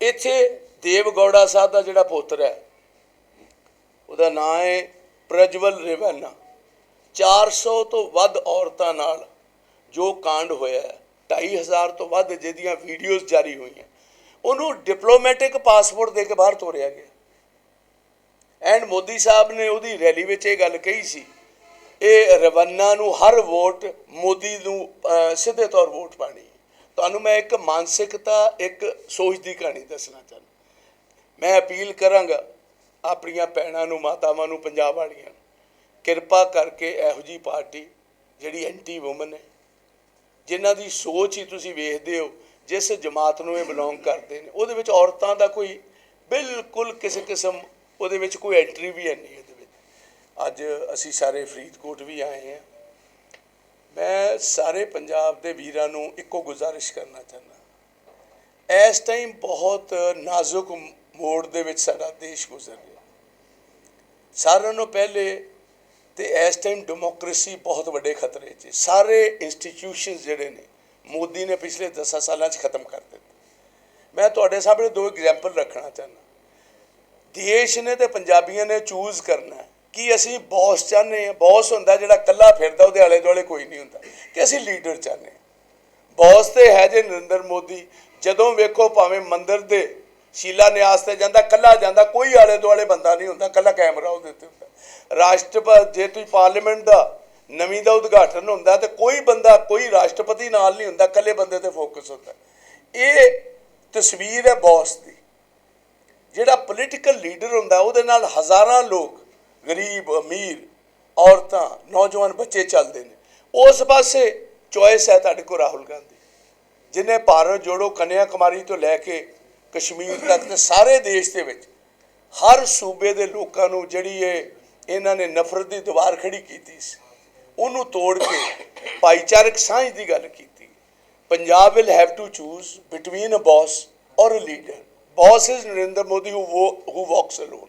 ਇੱਥੇ ਦੇਵ ਗੌੜਾ ਸਾਹਿਬ ਦਾ ਜਿਹੜਾ ਪੁੱਤਰ ਹੈ, ਉਹਦਾ ਨਾਂ ਹੈ ਪ੍ਰਜਵਲ ਰੇਵਾਨਾ। 400 ਤੋਂ ਵੱਧ ਔਰਤਾਂ ਨਾਲ ਜੋ ਕਾਂਡ ਹੋਇਆ ਹੈ 2500 ਤੋਂ ਵੱਧ ਜਿਹਦੀਆਂ ਵੀਡੀਓਜ਼ ਜਾਰੀ ਹੋਈਆਂ, ਉਹਨੂੰ ਡਿਪਲੋਮੈਟਿਕ ਪਾਸਪੋਰਟ ਦੇ ਕੇ ਬਾਹਰ ਤੋਰਿਆ ਗਿਆ। ਐਂਡ ਮੋਦੀ ਸਾਹਿਬ ਨੇ ਉਹਦੀ ਰੈਲੀ ਵਿੱਚ ਇਹ ਗੱਲ ਕਹੀ ਸੀ, ਇਹ ਰਵੰਨਾ ਨੂੰ ਹਰ ਵੋਟ ਮੋਦੀ ਨੂੰ ਸਿੱਧੇ ਤੌਰ ਵੋਟ ਪਾਣੀ। ਤੁਹਾਨੂੰ ਮੈਂ ਇੱਕ ਮਾਨਸਿਕਤਾ, ਇੱਕ ਸੋਚ ਦੀ ਕਹਾਣੀ ਦੱਸਣਾ ਚਾਹੁੰਦਾ। ਮੈਂ ਅਪੀਲ ਕਰਾਂਗਾ ਆਪਣੀਆਂ ਭੈਣਾਂ ਨੂੰ, ਮਾਤਾਵਾਂ ਨੂੰ, ਪੰਜਾਬ ਵਾਲੀਆਂ ਨੂੰ, ਕਿਰਪਾ ਕਰਕੇ ਇਹੋ ਜੀ ਪਾਰਟੀ ਜਿਹੜੀ ਐਂਟੀ ਔਮਨ ਹੈ, ਜਿਨ੍ਹਾਂ ਦੀ ਸੋਚ ਹੀ ਤੁਸੀਂ ਵੇਖਦੇ ਹੋ, ਜਿਸ ਜਮਾਤ ਨੂੰ ਇਹ ਬਿਲੋਂਗ ਕਰਦੇ ਨੇ, ਉਹਦੇ ਵਿੱਚ ਔਰਤਾਂ ਦਾ ਕੋਈ ਬਿਲਕੁਲ ਕਿਸੇ ਕਿਸਮ ਉਹਦੇ ਵਿੱਚ ਕੋਈ ਐਂਟਰੀ ਵੀ ਹੈ ਨਹੀਂ ਇਹਦੇ ਵਿੱਚ। ਅੱਜ ਅਸੀਂ ਸਾਰੇ ਫਰੀਦਕੋਟ ਵੀ ਆਏ ਹਾਂ। ਮੈਂ ਸਾਰੇ ਪੰਜਾਬ ਦੇ ਵੀਰਾਂ ਨੂੰ ਇੱਕੋ ਗੁਜ਼ਾਰਿਸ਼ ਕਰਨਾ ਚਾਹੁੰਦਾ। ਇਸ ਟਾਈਮ ਬਹੁਤ ਨਾਜ਼ੁਕ ਮੋੜ ਦੇ ਵਿੱਚ ਸਾਡਾ ਦੇਸ਼ ਗੁਜ਼ਰ ਰਿਹਾ। ਸਾਰਿਆਂ ਨੂੰ ਪਹਿਲੇ ਤੇ ਇਸ ਟਾਈਮ ਡੈਮੋਕ੍ਰੇਸੀ ਬਹੁਤ ਵੱਡੇ ਖਤਰੇ 'ਚ ਸਾਰੇ ਇੰਸਟੀਟਿਊਸ਼ਨਸ ਜਿਹੜੇ ਨੇ, ਮੋਦੀ ਨੇ ਪਿਛਲੇ 10 ਸਾਲਾਂ 'ਚ ਖਤਮ ਕਰ ਦਿੱਤੇ। ਮੈਂ ਤੁਹਾਡੇ ਸਾਹਮਣੇ ਦੋ ਐਗਜ਼ਾਮਪਲ ਰੱਖਣਾ ਚਾਹੁੰਦਾ। ਦੇਸ਼ ਨੇ ਤੇ ਪੰਜਾਬੀਆਂ ਨੇ ਚੂਜ਼ ਕਰਨਾ ਕਿ ਅਸੀਂ ਬੌਸ ਚਾਹੁੰਦੇ ਹਾਂ। ਬੌਸ ਹੁੰਦਾ ਜਿਹੜਾ ਇਕੱਲਾ ਫਿਰਦਾ, ਉਹਦੇ ਆਲੇ ਦੁਆਲੇ ਕੋਈ ਨਹੀਂ ਹੁੰਦਾ। ਕਿ ਅਸੀਂ ਲੀਡਰ ਚਾਹੁੰਦੇ ਹਾਂ। ਬੌਸ ਤੇ ਹੈ ਜੇ ਨਰਿੰਦਰ ਮੋਦੀ। ਜਦੋਂ ਵੇਖੋ ਭਾਵੇਂ ਮੰਦਰ ਦੇ ਸ਼ੀਲਾ ਨਿਆਸ ਤੇ ਜਾਂਦਾ, ਕੱਲਾ ਜਾਂਦਾ, ਕੋਈ ਆਲੇ ਦੁਆਲੇ ਬੰਦਾ ਨਹੀਂ ਹੁੰਦਾ, ਕੱਲਾ ਕੈਮਰਾ ਉਹਦੇ ਉੱਤੇ ਹੁੰਦਾ। ਰਾਸ਼ਟਰਪਤੀ ਜੇ ਤੁਸੀਂ ਪਾਰਲੀਮੈਂਟ ਦਾ ਨਵੀਂ ਦਾ ਉਦਘਾਟਨ ਹੁੰਦਾ ਤੇ ਕੋਈ ਬੰਦਾ, ਕੋਈ ਰਾਸ਼ਟਰਪਤੀ ਨਾਲ ਨਹੀਂ ਹੁੰਦਾ, ਕੱਲੇ ਬੰਦੇ ਤੇ ਫੋਕਸ ਹੁੰਦਾ। ਇਹ ਤਸਵੀਰ ਹੈ ਬੌਸ ਦੀ। ਜਿਹੜਾ ਪੋਲੀਟੀਕਲ ਲੀਡਰ ਹੁੰਦਾ, ਉਹਦੇ ਨਾਲ ਹਜ਼ਾਰਾਂ ਲੋਕ, ਗਰੀਬ, ਅਮੀਰ, ਔਰਤਾਂ, ਨੌਜਵਾਨ, ਬੱਚੇ ਚੱਲਦੇ ਨੇ। ਉਸ ਪਾਸੇ ਚੋਇਸ ਹੈ ਤੁਹਾਡੇ ਕੋਲ ਰਾਹੁਲ ਗਾਂਧੀ। ਜਿਨੇ ਭਾਰਤ ਜੋੜੋ, ਕੰਨਿਆ ਕੁਮਾਰੀ ਤੋਂ ਲੈ ਕੇ ਕਸ਼ਮੀਰ ਤੱਕ ਤੇ ਸਾਰੇ ਦੇਸ਼ ਦੇ ਵਿੱਚ ਹਰ ਸੂਬੇ ਦੇ ਲੋਕਾਂ ਨੂੰ ਜਿਹੜੀ ਇਹ ਇਹਨਾਂ ਨੇ ਨਫ਼ਰਤ ਦੀ ਦੀਵਾਰ ਖੜੀ ਕੀਤੀ ਸੀ ਉਹਨੂੰ ਤੋੜ ਕੇ ਭਾਈਚਾਰਕ ਸਾਂਝ ਦੀ ਗੱਲ ਕੀਤੀ Punjab will have to choose between a boss or a leader boss is Narendra Modi who who walks alone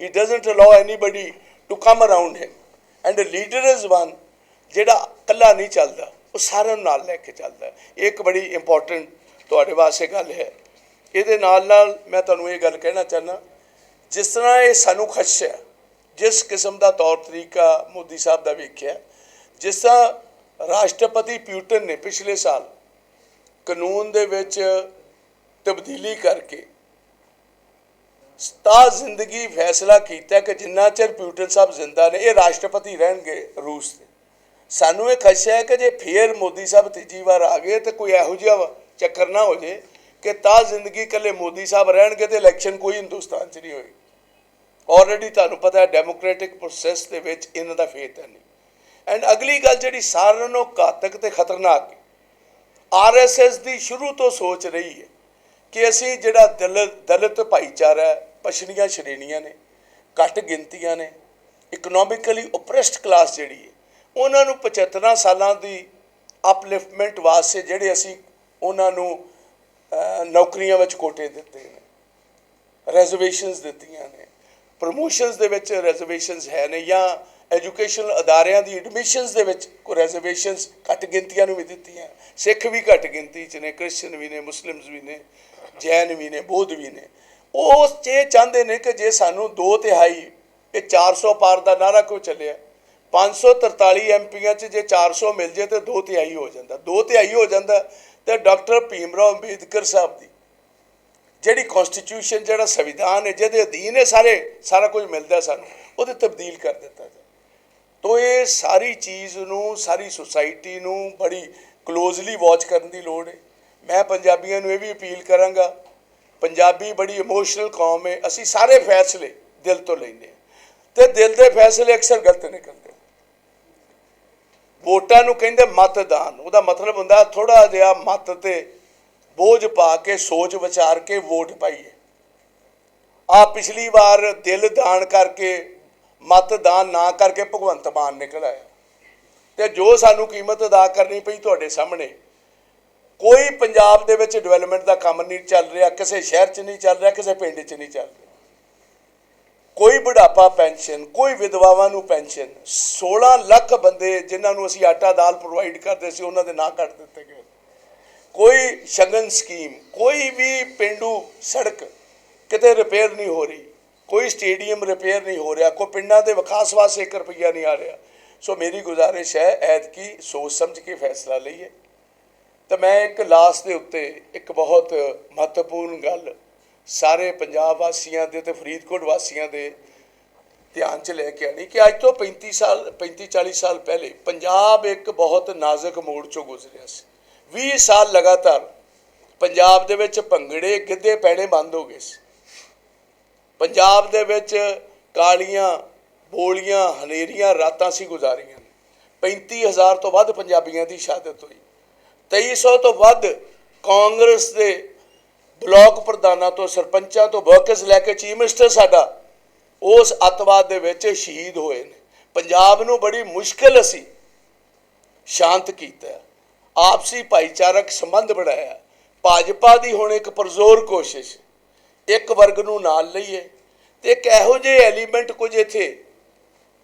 he doesn't allow anybody to come around him and a leader is one ਜਿਹੜਾ ਇਕੱਲਾ ਨਹੀਂ ਚੱਲਦਾ ਉਹ ਸਾਰਿਆਂ ਨੂੰ ਨਾਲ ਲੈ ਕੇ ਚੱਲਦਾ ਇਹ ਇੱਕ ਬੜੀ ਇੰਪੋਰਟੈਂਟ ਤੁਹਾਡੇ ਵਾਸਤੇ ਗੱਲ ਹੈ ਇਹਦੇ ਨਾਲ ਨਾਲ ਮੈਂ ਤੁਹਾਨੂੰ ਇਹ ਗੱਲ ਕਹਿਣਾ ਚਾਹਨਾ ਜਿਸ ਤਰ੍ਹਾਂ ਇਹ ਸਾਨੂੰ ਖਸ਼ਿਆ ਜਿਸ ਕਿਸਮ ਦਾ ਤੌਰ ਤਰੀਕਾ ਮੋਦੀ ਸਾਹਿਬ ਦਾ ਵੇਖਿਆ, ਜਿਸ ਤਰ੍ਹਾਂ ਰਾਸ਼ਟਰਪਤੀ ਪਿਊਟਨ ਨੇ ਪਿਛਲੇ ਸਾਲ ਕਾਨੂੰਨ ਦੇ ਵਿੱਚ ਤਬਦੀਲੀ ਕਰਕੇ ਸਤਾ ਜ਼ਿੰਦਗੀ ਫੈਸਲਾ ਕੀਤਾ ਕਿ ਜਿੰਨਾ ਚਿਰ ਪਿਊਟਨ ਸਾਹਿਬ ਜ਼ਿੰਦਾ ਨੇ, ਇਹ ਰਾਸ਼ਟਰਪਤੀ ਰਹਿਣਗੇ ਰੂਸ ਦੇ। ਸਾਨੂੰ ਇਹ ਖਦਸ਼ਾ ਹੈ ਕਿ ਜੇ ਫੇਰ ਮੋਦੀ ਸਾਹਿਬ ਤੀਜੀ ਵਾਰ ਆ ਗਏ ਤੇ ਕੋਈ ਇਹੋ ਜਿਹਾ ਚੱਕਰ ਨਾ ਹੋ ਜੇ ਕਿ ਤਾਂ ਜ਼ਿੰਦਗੀ ਇਕੱਲੇ ਮੋਦੀ ਸਾਹਿਬ ਰਹਿਣਗੇ ਤੇ ਇਲੈਕਸ਼ਨ ਕੋਈ ਹਿੰਦੁਸਤਾਨ 'ਚ ਨਹੀਂ ਹੋਏਗੀ। ਆਲਰੇਡੀ ਤੁਹਾਨੂੰ ਪਤਾ ਹੈ ਡੈਮੋਕ੍ਰੈਟਿਕ ਪ੍ਰੋਸੈਸ ਦੇ ਵਿੱਚ ਇਹਨਾਂ ਦਾ ਫੇਥ ਹੈ ਨਹੀਂ। ਐਂਡ ਅਗਲੀ ਗੱਲ ਜਿਹੜੀ ਸਾਰਿਆਂ ਨੂੰ ਘਾਤਕ ਤੇ ਖਤਰਨਾਕ ਹੈ ਆਰਐਸਐਸ ਦੀ ਸ਼ੁਰੂ ਤੋਂ ਸੋਚ ਰਹੀ ਹੈ ਕਿ ਅਸੀਂ ਜਿਹੜਾ ਦਲਿਤ ਦਲਿਤ ਭਾਈਚਾਰਾ ਹੈ ਪਛੜੀਆਂ ਸ਼੍ਰੇਣੀਆਂ ਨੇ, ਘੱਟ ਗਿਣਤੀਆਂ ਨੇ ਇਕਨੋਮਿਕਲੀ ਓਪਰੈਸਡ ਕਲਾਸ ਜਿਹੜੀ ਹੈ, ਉਹਨਾਂ ਨੂੰ 75 ਸਾਲਾਂ ਦੀ ਅਪਲਿਫਟਮੈਂਟ ਵਾਸਤੇ ਜਿਹੜੇ ਅਸੀਂ ਉਹਨਾਂ ਨੂੰ ਨੌਕਰੀਆਂ ਵਿੱਚ ਕੋਟੇ ਦਿੱਤੇ ਨੇ। ਰਿਜ਼ਰਵੇਸ਼ਨਸ ਦਿੱਤੀਆਂ ਨੇ। ਪ੍ਰੋਮੋਸ਼ਨਸ ਦੇ ਵਿੱਚ ਰਿਜ਼ਰਵੇਸ਼ਨਸ ਹੈ ਨੇ ਜਾਂ ਐਜੂਕੇਸ਼ਨਲ ਅਦਾਰਿਆਂ ਦੀ ਐਡਮਿਸ਼ਨਸ ਦੇ ਵਿੱਚ ਕੋਈ ਰਿਜ਼ਰਵੇਸ਼ਨਸ ਘੱਟ ਗਿਣਤੀਆਂ ਨੂੰ ਵੀ ਦਿੱਤੀਆਂ। ਸਿੱਖ ਵੀ ਘੱਟ ਗਿਣਤੀ 'ਚ ਨੇ ਕ੍ਰਿਸਚੀਅਨ ਵੀ ਨੇ ਮੁਸਲਿਮਸ ਵੀ ਨੇ, ਜੈਨ ਵੀ ਨੇ, ਬੋਧ ਵੀ ਨੇ। ਉਹ ਇਹ ਚਾਹੁੰਦੇ ਨੇ ਕਿ ਜੇ ਸਾਨੂੰ ਦੋ ਤਿਹਾਈ, ਇਹ 400 ਪਾਰ ਦਾ ਨਾਰਾ ਕਿਉਂ ਚੱਲਿਆ? 543 ਐਮਪੀਆਂ 'ਚ ਜੇ 400 ਮਿਲ ਜੇ ਤੇ ਦੋ ਤਿਹਾਈ ਹੋ ਜਾਂਦਾ। ਦੋ ਤਿਹਾਈ ਹੋ ਜਾਂਦਾ ਤੇ ਡਾਕਟਰ ਭੀਮਰਾਓ ਅੰਬੇਦਕਰ ਸਾਹਿਬ ਦੀ। ਜਿਹੜੀ ਕਨਸਟੀਟਿਊਸ਼ਨ ਜਿਹੜਾ ਸੰਵਿਧਾਨ ਹੈ, ਜਿਹਦੇ ਅਧੀਨ ਹੈ ਸਾਰੇ, ਸਾਰਾ ਕੁਝ ਮਿਲਦਾ ਸਾਨੂੰ, ਉਹਦੇ ਤਬਦੀਲ ਕਰ ਦਿੱਤਾ ਜਾਏ ਤੋ ਇਹ ਸਾਰੀ ਚੀਜ਼ ਨੂੰ, ਸਾਰੀ ਸੁਸਾਇਟੀ ਨੂੰ ਬੜੀ ਕਲੋਜ਼ਲੀ ਵਾਚ ਕਰਨ ਦੀ ਲੋੜ ਹੈ। ਮੈਂ ਪੰਜਾਬੀਆਂ ਨੂੰ ਇਹ ਵੀ ਅਪੀਲ ਕਰਾਂਗਾ, ਪੰਜਾਬੀ ਬੜੀ ਇਮੋਸ਼ਨਲ ਕੌਮ ਹੈ, ਅਸੀਂ ਸਾਰੇ ਫੈਸਲੇ ਦਿਲ ਤੋਂ ਲੈਂਦੇ ਹਾਂ। ਤੇ ਦਿਲ ਦੇ ਫੈਸਲੇ ਅਕਸਰ ਗਲਤ ਨਿਕਲਦੇ ਵੋਟਾਂ ਨੂੰ ਕਹਿੰਦੇ ਮਤਦਾਨ। ਉਹਦਾ ਮਤਲਬ ਹੁੰਦਾ ਥੋੜਾ ਜਿਹਾ ਮਤ ਤੇ ਬੋਝ ਪਾ ਕੇ, ਸੋਚ ਵਿਚਾਰ ਕੇ ਵੋਟ ਪਾਈਏ। ਆ ਪਿਛਲੀ ਵਾਰ ਦਿਲ ਦਾਨ ਕਰਕੇ, ਮਤਦਾਨ ਨਾ ਕਰਕੇ ਭਗਵੰਤ ਮਾਨ ਨਿਕਲ ਆਇਆ। ਤੇ ਜੋ ਸਾਨੂੰ ਕੀਮਤ ਅਦਾ ਕਰਨੀ ਪਈ ਤੁਹਾਡੇ ਸਾਹਮਣੇ, ਕੋਈ ਪੰਜਾਬ ਦੇ ਵਿੱਚ ਡਿਵੈਲਪਮੈਂਟ ਦਾ ਕੰਮ ਨਹੀਂ ਚੱਲ ਰਿਹਾ, ਕਿਸੇ ਸ਼ਹਿਰ 'ਚ ਨਹੀਂ ਚੱਲ ਰਿਹਾ, ਕਿਸੇ ਪਿੰਡ 'ਚ ਨਹੀਂ ਚੱਲ ਰਿਹਾ। ਕੋਈ ਬੁਢਾਪਾ ਪੈਨਸ਼ਨ, ਕੋਈ ਵਿਧਵਾਵਾਂ ਨੂੰ ਪੈਨਸ਼ਨ 16 ਲੱਖ ਬੰਦੇ ਜਿਨ੍ਹਾਂ ਨੂੰ ਅਸੀਂ ਆਟਾ ਦਾਲ ਪ੍ਰੋਵਾਈਡ ਕਰਦੇ ਸੀ, ਉਹਨਾਂ ਦੇ ਨਾਂ ਕੱਟ ਦਿੱਤੇ ਗਏ। ਕੋਈ ਸ਼ਗਨ ਸਕੀਮ ਕੋਈ ਵੀ ਪਿੰਡੂ ਸੜਕ ਕਿਤੇ ਰਿਪੇਅਰ ਨਹੀਂ ਹੋ ਰਹੀ, ਕੋਈ ਸਟੇਡੀਅਮ ਰਿਪੇਅਰ ਨਹੀਂ ਹੋ ਰਿਹਾ, ਕੋਈ ਪਿੰਡਾਂ ਦੇ ਵਿਕਾਸ ਵਾਸਤੇ 1 ਰੁਪਈਆ ਨਹੀਂ ਆ ਰਿਹਾ। ਸੋ ਮੇਰੀ ਗੁਜ਼ਾਰਿਸ਼ ਹੈ, ਐਤਕੀ ਸੋਚ ਸਮਝ ਕੇ ਫੈਸਲਾ ਲਈਏ। ਤਾਂ ਮੈਂ ਇੱਕ ਲਾਸ਼ ਦੇ ਉੱਤੇ ਇੱਕ ਬਹੁਤ ਮਹੱਤਵਪੂਰਨ ਗੱਲ ਸਾਰੇ ਪੰਜਾਬ ਵਾਸੀਆਂ ਦੇ ਤੇ ਫਰੀਦਕੋਟ ਵਾਸੀਆਂ ਦੇ ਧਿਆਨ 'ਚ ਲੈ ਕੇ ਆਣੀ ਕਿ ਅੱਜ ਤੋਂ 35 ਸਾਲ 35 40 ਸਾਲ ਪਹਿਲੇ ਪੰਜਾਬ ਇੱਕ ਬਹੁਤ ਨਾਜ਼ੁਕ ਮੋੜ 'ਚੋਂ ਗੁਜ਼ਰਿਆ ਸੀ। 20 ਸਾਲ ਲਗਾਤਾਰ ਪੰਜਾਬ ਦੇ ਵਿੱਚ ਭੰਗੜੇ ਗਿੱਧੇ ਪੈਣੇ ਬੰਦ ਹੋ ਗਏ ਸੀ। ਪੰਜਾਬ ਦੇ ਵਿੱਚ ਕਾਲੀਆਂ, ਬੋਲੀਆਂ, ਹਨੇਰੀਆਂ ਰਾਤਾਂ ਸੀ ਗੁਜ਼ਾਰੀਆਂ। 35000 ਤੋਂ ਵੱਧ ਪੰਜਾਬੀਆਂ ਦੀ ਸ਼ਹਾਦਤ ਹੋਈ। 2300 ਤੋਂ ਵੱਧ ਕਾਂਗਰਸ ਦੇ ਬਲਾਕ ਪ੍ਰਧਾਨਾਂ ਤੋਂ, ਸਰਪੰਚਾਂ ਤੋਂ ਵਰਕਰਸ ਲੈ ਕੇ ਚੀਫ ਮਿਨਿਸਟਰ ਸਾਡਾ, ਉਸ ਅੱਤਵਾਦ ਦੇ ਵਿੱਚ ਸ਼ਹੀਦ ਹੋਏ ਨੇ। ਪੰਜਾਬ ਨੂੰ ਬੜੀ ਮੁਸ਼ਕਲ ਅਸੀਂ ਸ਼ਾਂਤ ਕੀਤਾ ਆਪਸੀ ਭਾਈਚਾਰਕ ਸੰਬੰਧ ਬਣਾਇਆ ਭਾਜਪਾ ਦੀ ਹੁਣ ਇੱਕ ਪਰਜ਼ੋਰ ਕੋਸ਼ਿਸ਼ ਇੱਕ ਵਰਗ ਨੂੰ ਨਾਲ ਲਈਏ ਤੇ ਇੱਕ ਇਹੋ ਜਿਹੇ ਐਲੀਮੈਂਟ ਕੁਝ ਇੱਥੇ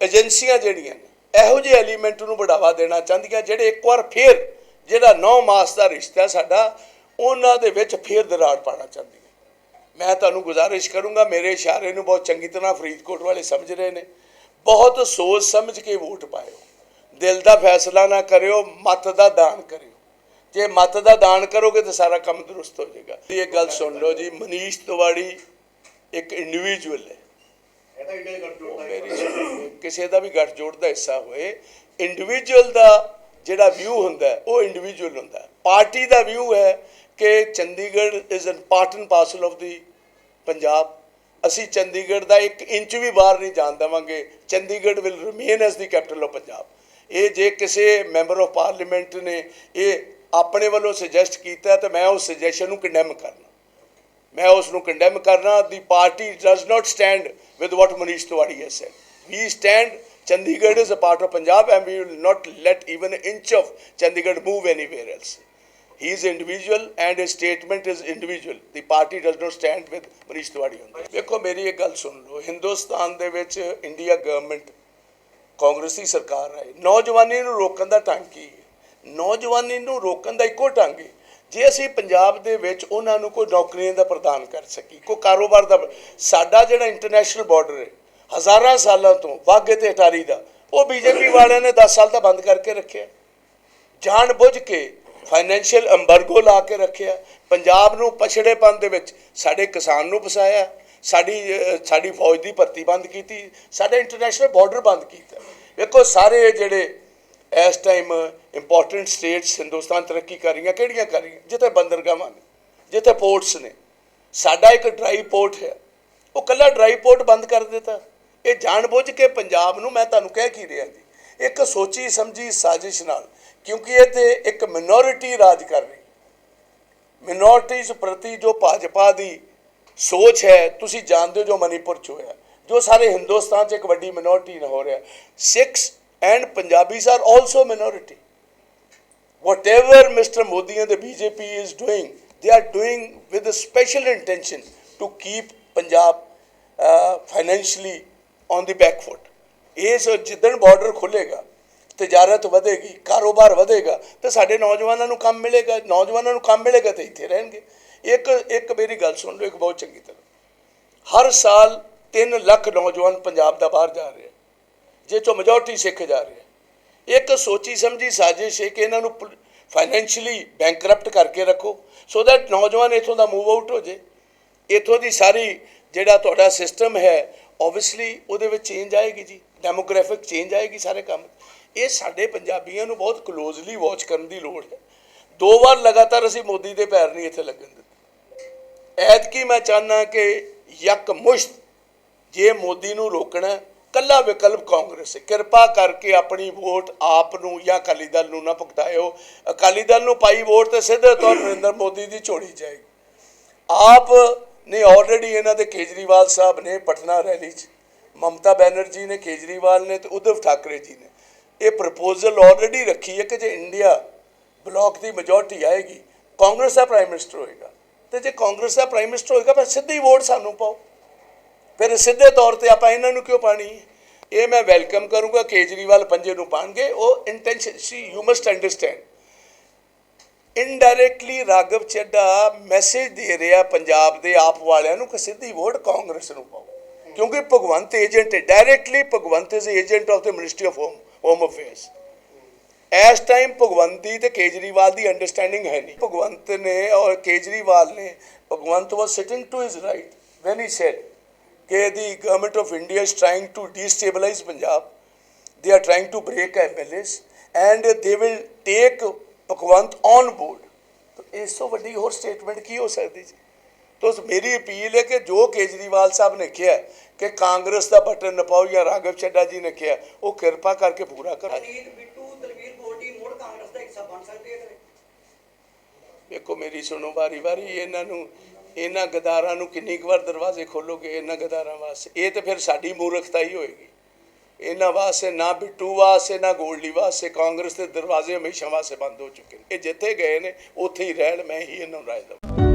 ਏਜੰਸੀਆਂ ਜਿਹੜੀਆਂ ਨੇ, ਇਹੋ ਜਿਹੇ ਐਲੀਮੈਂਟ ਨੂੰ ਬੜਾਵਾ ਦੇਣਾ ਚਾਹੁੰਦੀਆਂ, ਜਿਹੜੇ ਇੱਕ ਵਾਰ ਫੇਰ ਜਿਹੜਾ 9 ਮਾਸ ਦਾ ਰਿਸ਼ਤਾ ਸਾਡਾ ਉਹਨਾਂ ਦੇ ਵਿੱਚ ਫੇਰ ਦਰਾੜ ਪਾਣਾ ਹੈ। ਮੈਂ ਤੁਹਾਨੂੰ ਗੁਜ਼ਾਰਿਸ਼ ਕਰੂੰਗਾ, ਮੇਰੇ ਇਸ਼ਾਰੇ ਨੂੰ ਬਹੁਤ ਚੰਗੀ ਤਰ੍ਹਾਂ ਫਰੀਦਕੋਟ ਵਾਲੇ ਸਮਝ ਰਹੇ ਨੇ। ਬਹੁਤ ਸੋਚ ਸਮਝ ਕੇ ਵੋਟ ਪਾਇਓ। ਦਿਲ ਦਾ ਫੈਸਲਾ ਨਾ ਕਰਿਓ, ਮਤ ਦਾ ਦਾਨ ਕਰਿਓ। ਜੇ ਮਤ ਦਾ ਦਾਨ ਕਰੋਗੇ ਤਾਂ ਸਾਰਾ ਕੰਮ ਦਰੁਸਤ ਹੋ ਜਾਏਗਾ। ਇਹ ਗੱਲ ਸੁਣ ਲਓ ਜੀ, ਮਨੀਸ਼ ਤਿਵਾੜੀ ਇੱਕ ਇੰਡੀਵਿਜੂਅਲ ਹੈ। ਕਿਸੇ ਦਾ ਵੀ ਗੱਠਜੋੜ ਦਾ ਹਿੱਸਾ ਹੋਏ। ਇੰਡੀਵਿਜੂਅਲ ਦਾ ਜਿਹੜਾ ਵਿਊ ਹੁੰਦਾ ਉਹ ਇੰਡੀਵਿਜੂਅਲ ਹੁੰਦਾ ਪਾਰਟੀ ਦਾ ਵਿਊ ਹੈ ਕਿ Chandigarh is an part and parcel of the Punjab. ਅਸੀਂ ਚੰਡੀਗੜ੍ਹ ਦਾ ਇੱਕ ਇੰਚ ਵੀ ਬਾਹਰ ਨਹੀਂ ਜਾਣ ਦੇਵਾਂਗੇ। Chandigarh will remain as the capital of Punjab. ਇਹ ਜੇ ਕਿਸੇ ਮੈਂਬਰ ਆਫ ਪਾਰਲੀਮੈਂਟ ਨੇ ਇਹ ਆਪਣੇ ਵੱਲੋਂ ਸੁਜੈਸਟ ਕੀਤਾ, ਤਾਂ ਮੈਂ ਉਸ ਸੁਜੈਸ਼ਨ ਨੂੰ ਕੰਡੈਮ ਕਰਨਾ। ਮੈਂ ਉਸ ਨੂੰ ਕੰਡੈਮ ਕਰਨਾ। The party does not stand with what Manish Tiwari has said we stand chandigarh is a part of punjab and we will not let even inch inch Chandigarh move move anywhere else he is individual and his statement is individual. The party does not stand with Manish Tiwari ਹੁੰਦਾ ਦੇਖੋ ਮੇਰੀ ਇਹ ਗੱਲ ਸੁਣ ਲਓ। ਹਿੰਦੁਸਤਾਨ ਦੇ ਵਿੱਚ India government ਕਾਂਗਰਸੀ ਸਰਕਾਰ ਹੈ ਨੌਜਵਾਨੀ ਨੂੰ ਰੋਕਣ ਦਾ ਢੰਗ ਕੀ ਹੈ? ਨੌਜਵਾਨੀ ਨੂੰ ਰੋਕਣ ਦਾ ਇੱਕੋ ਢੰਗ ਹੈ। ਜੇ ਅਸੀਂ ਪੰਜਾਬ ਦੇ ਵਿੱਚ ਉਹਨਾਂ ਨੂੰ ਕੋਈ ਨੌਕਰੀਆਂ ਦਾ ਪ੍ਰਦਾਨ ਕਰ ਸਕੀ ਕੋਈ ਕਾਰੋਬਾਰ ਦਾ ਸਾਡਾ ਜਿਹੜਾ ਇੰਟਰਨੈਸ਼ਨਲ ਬਾਰਡਰ ਹੈ, ਹਜ਼ਾਰਾਂ ਸਾਲਾਂ ਤੋਂ ਵਾਘੇ ਤੇ ਅਟਾਰੀ ਦਾ, ਉਹ ਬੀਜੇਪੀ ਵਾਲਿਆਂ ਨੇ 10 ਸਾਲ ਦਾ ਬੰਦ ਕਰਕੇ ਰੱਖਿਆ। ਜਾਣ ਬੁੱਝ ਕੇ ਫਾਈਨੈਂਸ਼ੀਅਲ ਐਮਬਰਗੋ ਲਾ ਕੇ ਰੱਖਿਆ। ਪੰਜਾਬ ਨੂੰ ਪਛੜੇਪਨ ਦੇ ਵਿੱਚ ਸਾਡੇ ਕਿਸਾਨ ਨੂੰ ਫਸਾਇਆ। ਸਾਡੀ ਸਾਡੀ ਫੌਜ ਦੀ ਭਰਤੀ ਬੰਦ ਕੀਤੀ। ਸਾਡਾ ਇੰਟਰਨੈਸ਼ਨਲ ਬਾਰਡਰ ਬੰਦ ਕੀਤਾ। ਵੇਖੋ ਸਾਰੇ ਜਿਹੜੇ ਇਸ ਟਾਈਮ ਇੰਪੋਰਟੈਂਟ ਸਟੇਟਸ ਹਿੰਦੁਸਤਾਨ ਤਰੱਕੀ ਕਰ ਰਹੀਆਂ, ਕਿਹੜੀਆਂ ਕਰ ਰਹੀਆਂ? ਜਿੱਥੇ ਬੰਦਰਗਾਹਾਂ ਨੇ, ਜਿੱਥੇ ਪੋਰਟਸ ਨੇ। ਸਾਡਾ ਇੱਕ ਡਰਾਈ ਪੋਰਟ ਹੈ। ਉਹ ਕੱਲਾ ਡਰਾਈ ਪੋਰਟ ਬੰਦ ਕਰ ਦਿੱਤਾ। ਇਹ ਜਾਣਬੁੱਝ ਕੇ ਪੰਜਾਬ ਨੂੰ ਮੈਂ ਤੁਹਾਨੂੰ ਕਹਿ ਕੀ ਰਿਹਾ ਜੀ। ਇੱਕ ਸੋਚੀ ਸਮਝੀ ਸਾਜ਼ਿਸ਼ ਨਾਲ ਕਿਉਂਕਿ ਇਹ ਤੇ ਇੱਕ ਮਿਨੋਰਿਟੀ ਰਾਜ ਕਰ ਰਹੀ ਮਿਨੋਰਿਟੀਜ਼ ਪ੍ਰਤੀ ਜੋ ਭਾਜਪਾ ਦੀ ਸੋਚ ਹੈ ਤੁਸੀਂ ਜਾਣਦੇ ਹੋ ਜੋ ਮਨੀਪੁਰ ਚ ਹੋਇਆ ਜੋ ਸਾਰੇ ਹਿੰਦੁਸਤਾਨ ਚ ਇੱਕ ਵੱਡੀ ਮਿਨੋਰਿਟੀ ਹੋ ਰਿਹਾ Sikhs and Punjabis are also minority whatever Mr. Modi and the BJP is doing, they are doing with a special intention to keep Punjab uh, financially on the back foot. ਇਸ ਜਿੱਦਣ border ਖੁੱਲੇਗਾ ਤਜਾਰਤ ਵਧੇਗੀ, ਕਾਰੋਬਾਰ ਵਧੇਗਾ, ਤੇ ਸਾਡੇ ਨੌਜਵਾਨਾਂ ਨੂੰ ਕੰਮ ਮਿਲੇਗਾ, ਨੌਜਵਾਨਾਂ ਨੂੰ ਕੰਮ ਮਿਲੇਗਾ ਤੇ ਇੱਥੇ ਰਹਿਣਗੇ। ਇੱਕ ਇੱਕ ਮੇਰੀ ਗੱਲ ਸੁਣ ਲਓ, ਇੱਕ ਬਹੁਤ ਚੰਗੀ ਤਰ੍ਹਾਂ। ਹਰ ਸਾਲ 3 ਲੱਖ ਨੌਜਵਾਨ ਪੰਜਾਬ ਦਾ ਬਾਹਰ ਜਾ ਰਹੇ ਆ ਜੇ ਚੋਂ ਮੈਜੋਰਟੀ ਸਿੱਖ ਜਾ ਰਹੇ ਇੱਕ ਸੋਚੀ ਸਮਝੀ ਸਾਜ਼ਿਸ਼ ਹੈ ਕਿ ਇਹਨਾਂ ਨੂੰ ਫਾਈਨੈਂਸ਼ੀਅਲੀ ਬੈਂਕਰਪਟ ਕਰਕੇ ਰੱਖੋ ਸੋ ਦੈਟ ਨੌਜਵਾਨ ਇਥੋਂ ਦਾ ਮੂਵ ਆਊਟ ਹੋ ਜੇ। ਇਥੋਂ ਦੀ ਸਾਰੀ ਜਿਹੜਾ ਤੁਹਾਡਾ ਸਿਸਟਮ ਹੈ ਓਬਵੀਅਸਲੀ ਉਹਦੇ ਵਿੱਚ ਚੇਂਜ ਆਏਗੀ ਜੀ ਡੈਮੋਗ੍ਰਾਫਿਕ ਚੇਂਜ ਆਏਗੀ ਸਾਰੇ ਕੰਮ। ਇਹ ਸਾਡੇ ਪੰਜਾਬੀਆਂ ਨੂੰ ਬਹੁਤ ਕਲੋਜ਼ਲੀ ਵਾਚ ਕਰਨ ਦੀ ਲੋੜ ਹੈ। ਦੋ ਵਾਰ ਲਗਾਤਾਰ ਅਸੀਂ ਮੋਦੀ ਦੇ ਪੈਰ ਨਹੀਂ ਇੱਥੇ ਲੱਗਣ ਦਿੱਤੇ। ਐਤਕੀ ਮੈਂ ਚਾਹਨਾ ਕਿ ਯਕ ਮੁਸ਼ਤ ਜੇ ਮੋਦੀ ਨੂੰ ਰੋਕਣਾ ਕੱਲਾ ਵਿਕਲਪ ਕਾਂਗਰਸ ਹੈ। ਕਿਰਪਾ ਕਰਕੇ ਆਪਣੀ ਵੋਟ ਆਪ ਨੂੰ ਜਾਂ ਅਕਾਲੀ ਦਲ ਨੂੰ ਨਾ ਭੁਗਤਾਇਓ। ਅਕਾਲੀ ਦਲ ਨੂੰ ਪਾਈ ਵੋਟ ਤੇ ਸਿੱਧੇ ਤੌਰ ਨਰਿੰਦਰ ਮੋਦੀ ਦੀ ਝੋਲੀ ਜਾਏਗੀ ਆਪ ਨੇ ਆਲਰੇਡੀ ਇਹਨਾਂ ਦੇ ਕੇਜਰੀਵਾਲ ਸਾਹਿਬ ਨੇ ਪਟਨਾ ਰੈਲੀ 'ਚ, ਮਮਤਾ ਬੈਨਰਜੀ ਨੇ ਕੇਜਰੀਵਾਲ ਨੇ ਤੇ ਉਧਵ ਠਾਕਰੇ ਜੀ ਨੇ। ਇਹ ਪ੍ਰਪੋਜ਼ਲ ਆਲਰੇਡੀ ਰੱਖੀ ਹੈ ਕਿ ਜੇ ਇੰਡੀਆ ਬਲਾਕ ਦੀ ਮੈਜੋਰਟੀ ਆਏਗੀ, ਕਾਂਗਰਸ ਦਾ ਪ੍ਰਾਈਮ ਮਿਨਿਸਟਰ ਹੋਏਗਾ। ਤੇ ਜੇ ਕਾਂਗਰਸ ਦਾ ਪ੍ਰਾਈਮ ਮਿਨਿਸਟਰ ਹੋਏਗਾ, ਫਿਰ ਸਿੱਧੀ ਵੋਟ ਸਾਨੂੰ ਪਾਓ। ਫਿਰ ਸਿੱਧੇ ਤੌਰ ਤੇ ਆਪਾਂ ਇਹਨਾਂ ਨੂੰ ਕਿਉਂ ਪਾਣੀ? ਇਹ ਮੈਂ ਵੈਲਕਮ ਕਰੂੰਗਾ, ਕੇਜਰੀਵਾਲ ਪੰਜੇ ਨੂੰ ਪਾਣਗੇ। ਉਹ intention C you must understand indirectly Raghav Chadha message ਦੇ ਰਿਹਾ ਪੰਜਾਬ ਦੇ ਆਪ ਵਾਲਿਆਂ ਨੂੰ ਕਿ ਸਿੱਧੀ ਵੋਟ ਕਾਂਗਰਸ ਨੂੰ ਪਾਓ। ਕਿਉਂਕਿ ਭਗਵੰਤ ਏਜੰਟ ਹੈ directly Bhagwant is agent of the ministry of home home affairs ਇਸ ਟਾਈਮ ਭਗਵੰਤੀ ਤੇ ਕੇਜਰੀਵਾਲ ਦੀ ਅੰਡਰਸਟੈਂਡਿੰਗ ਹੈ ਨਹੀਂ। ਭਗਵੰਤ ਨੇ ਔਰ ਕੇਜਰੀਵਾਲ ਨੇ, Bhagwant was sitting to his right when he said ਕਿ the government of India is trying to destabilize Punjab. They are trying to break MLAs and they will take Bhagwant on board ਇਸ ਤੋਂ ਵੱਡੀ ਹੋਰ statement ਕੀ ਹੋ ਸਕਦੀ ਜੀ ਤੋ ਮੇਰੀ ਅਪੀਲ ਹੈ ਕਿ ਜੋ ਕੇਜਰੀਵਾਲ ਸਾਹਿਬ ਨੇ ਕਿਹਾ ਕਿ ਕਾਂਗਰਸ ਦਾ ਬਟਨ ਨਪਾਓ ਜਾਂ ਰਾਘਵ ਚੱਡਾ ਜੀ ਨੇ ਕਿਹਾ ਉਹ ਕਿਰਪਾ ਕਰਕੇ ਪੂਰਾ ਕਰੋ। ਅਨੀਤ ਬਿੱਟੂ ਦਲਵੀਰ ਗੋਲਡੀ ਮੋੜ ਕਾਂਗਰਸ ਦਾ ਹਿੱਸਾ ਬਣ ਸਕਦੇ ਆ ਵੇਖੋ ਮੇਰੀ ਸੁਣੋ ਵਾਰੀ ਵਾਰੀ ਇਹਨਾਂ ਨੂੰ ਇਹਨਾਂ ਗਦਾਰਾਂ ਨੂੰ ਕਿੰਨੀ ਕੁ ਵਾਰ ਦਰਵਾਜ਼ੇ ਖੋਲੋਗੇ ਇਹਨਾਂ ਗਦਾਰਾਂ ਵਾਸਤੇ। ਇਹ ਤੇ ਫਿਰ ਸਾਡੀ ਮੂਰਖਤਾ ਹੀ ਹੋਏਗੀ। ਇਹਨਾਂ ਵਾਸਤੇ ਨਾ ਬਿੱਟੂ ਵਾਸਤੇ ਨਾ ਗੋਲਡੀ ਵਾਸਤੇ ਕਾਂਗਰਸ ਦੇ ਦਰਵਾਜ਼ੇ ਹਮੇਸ਼ਾ ਵਾਸਤੇ ਬੰਦ ਹੋ ਚੁੱਕੇ ਨੇ। ਇਹ ਜਿੱਥੇ ਗਏ ਨੇ ਉੱਥੇ ਹੀ ਰਹਿਣ ਮੈਂ ਹੀ ਇਹਨਾਂ ਨੂੰ ਰਾਏ ਦਵਾਂ।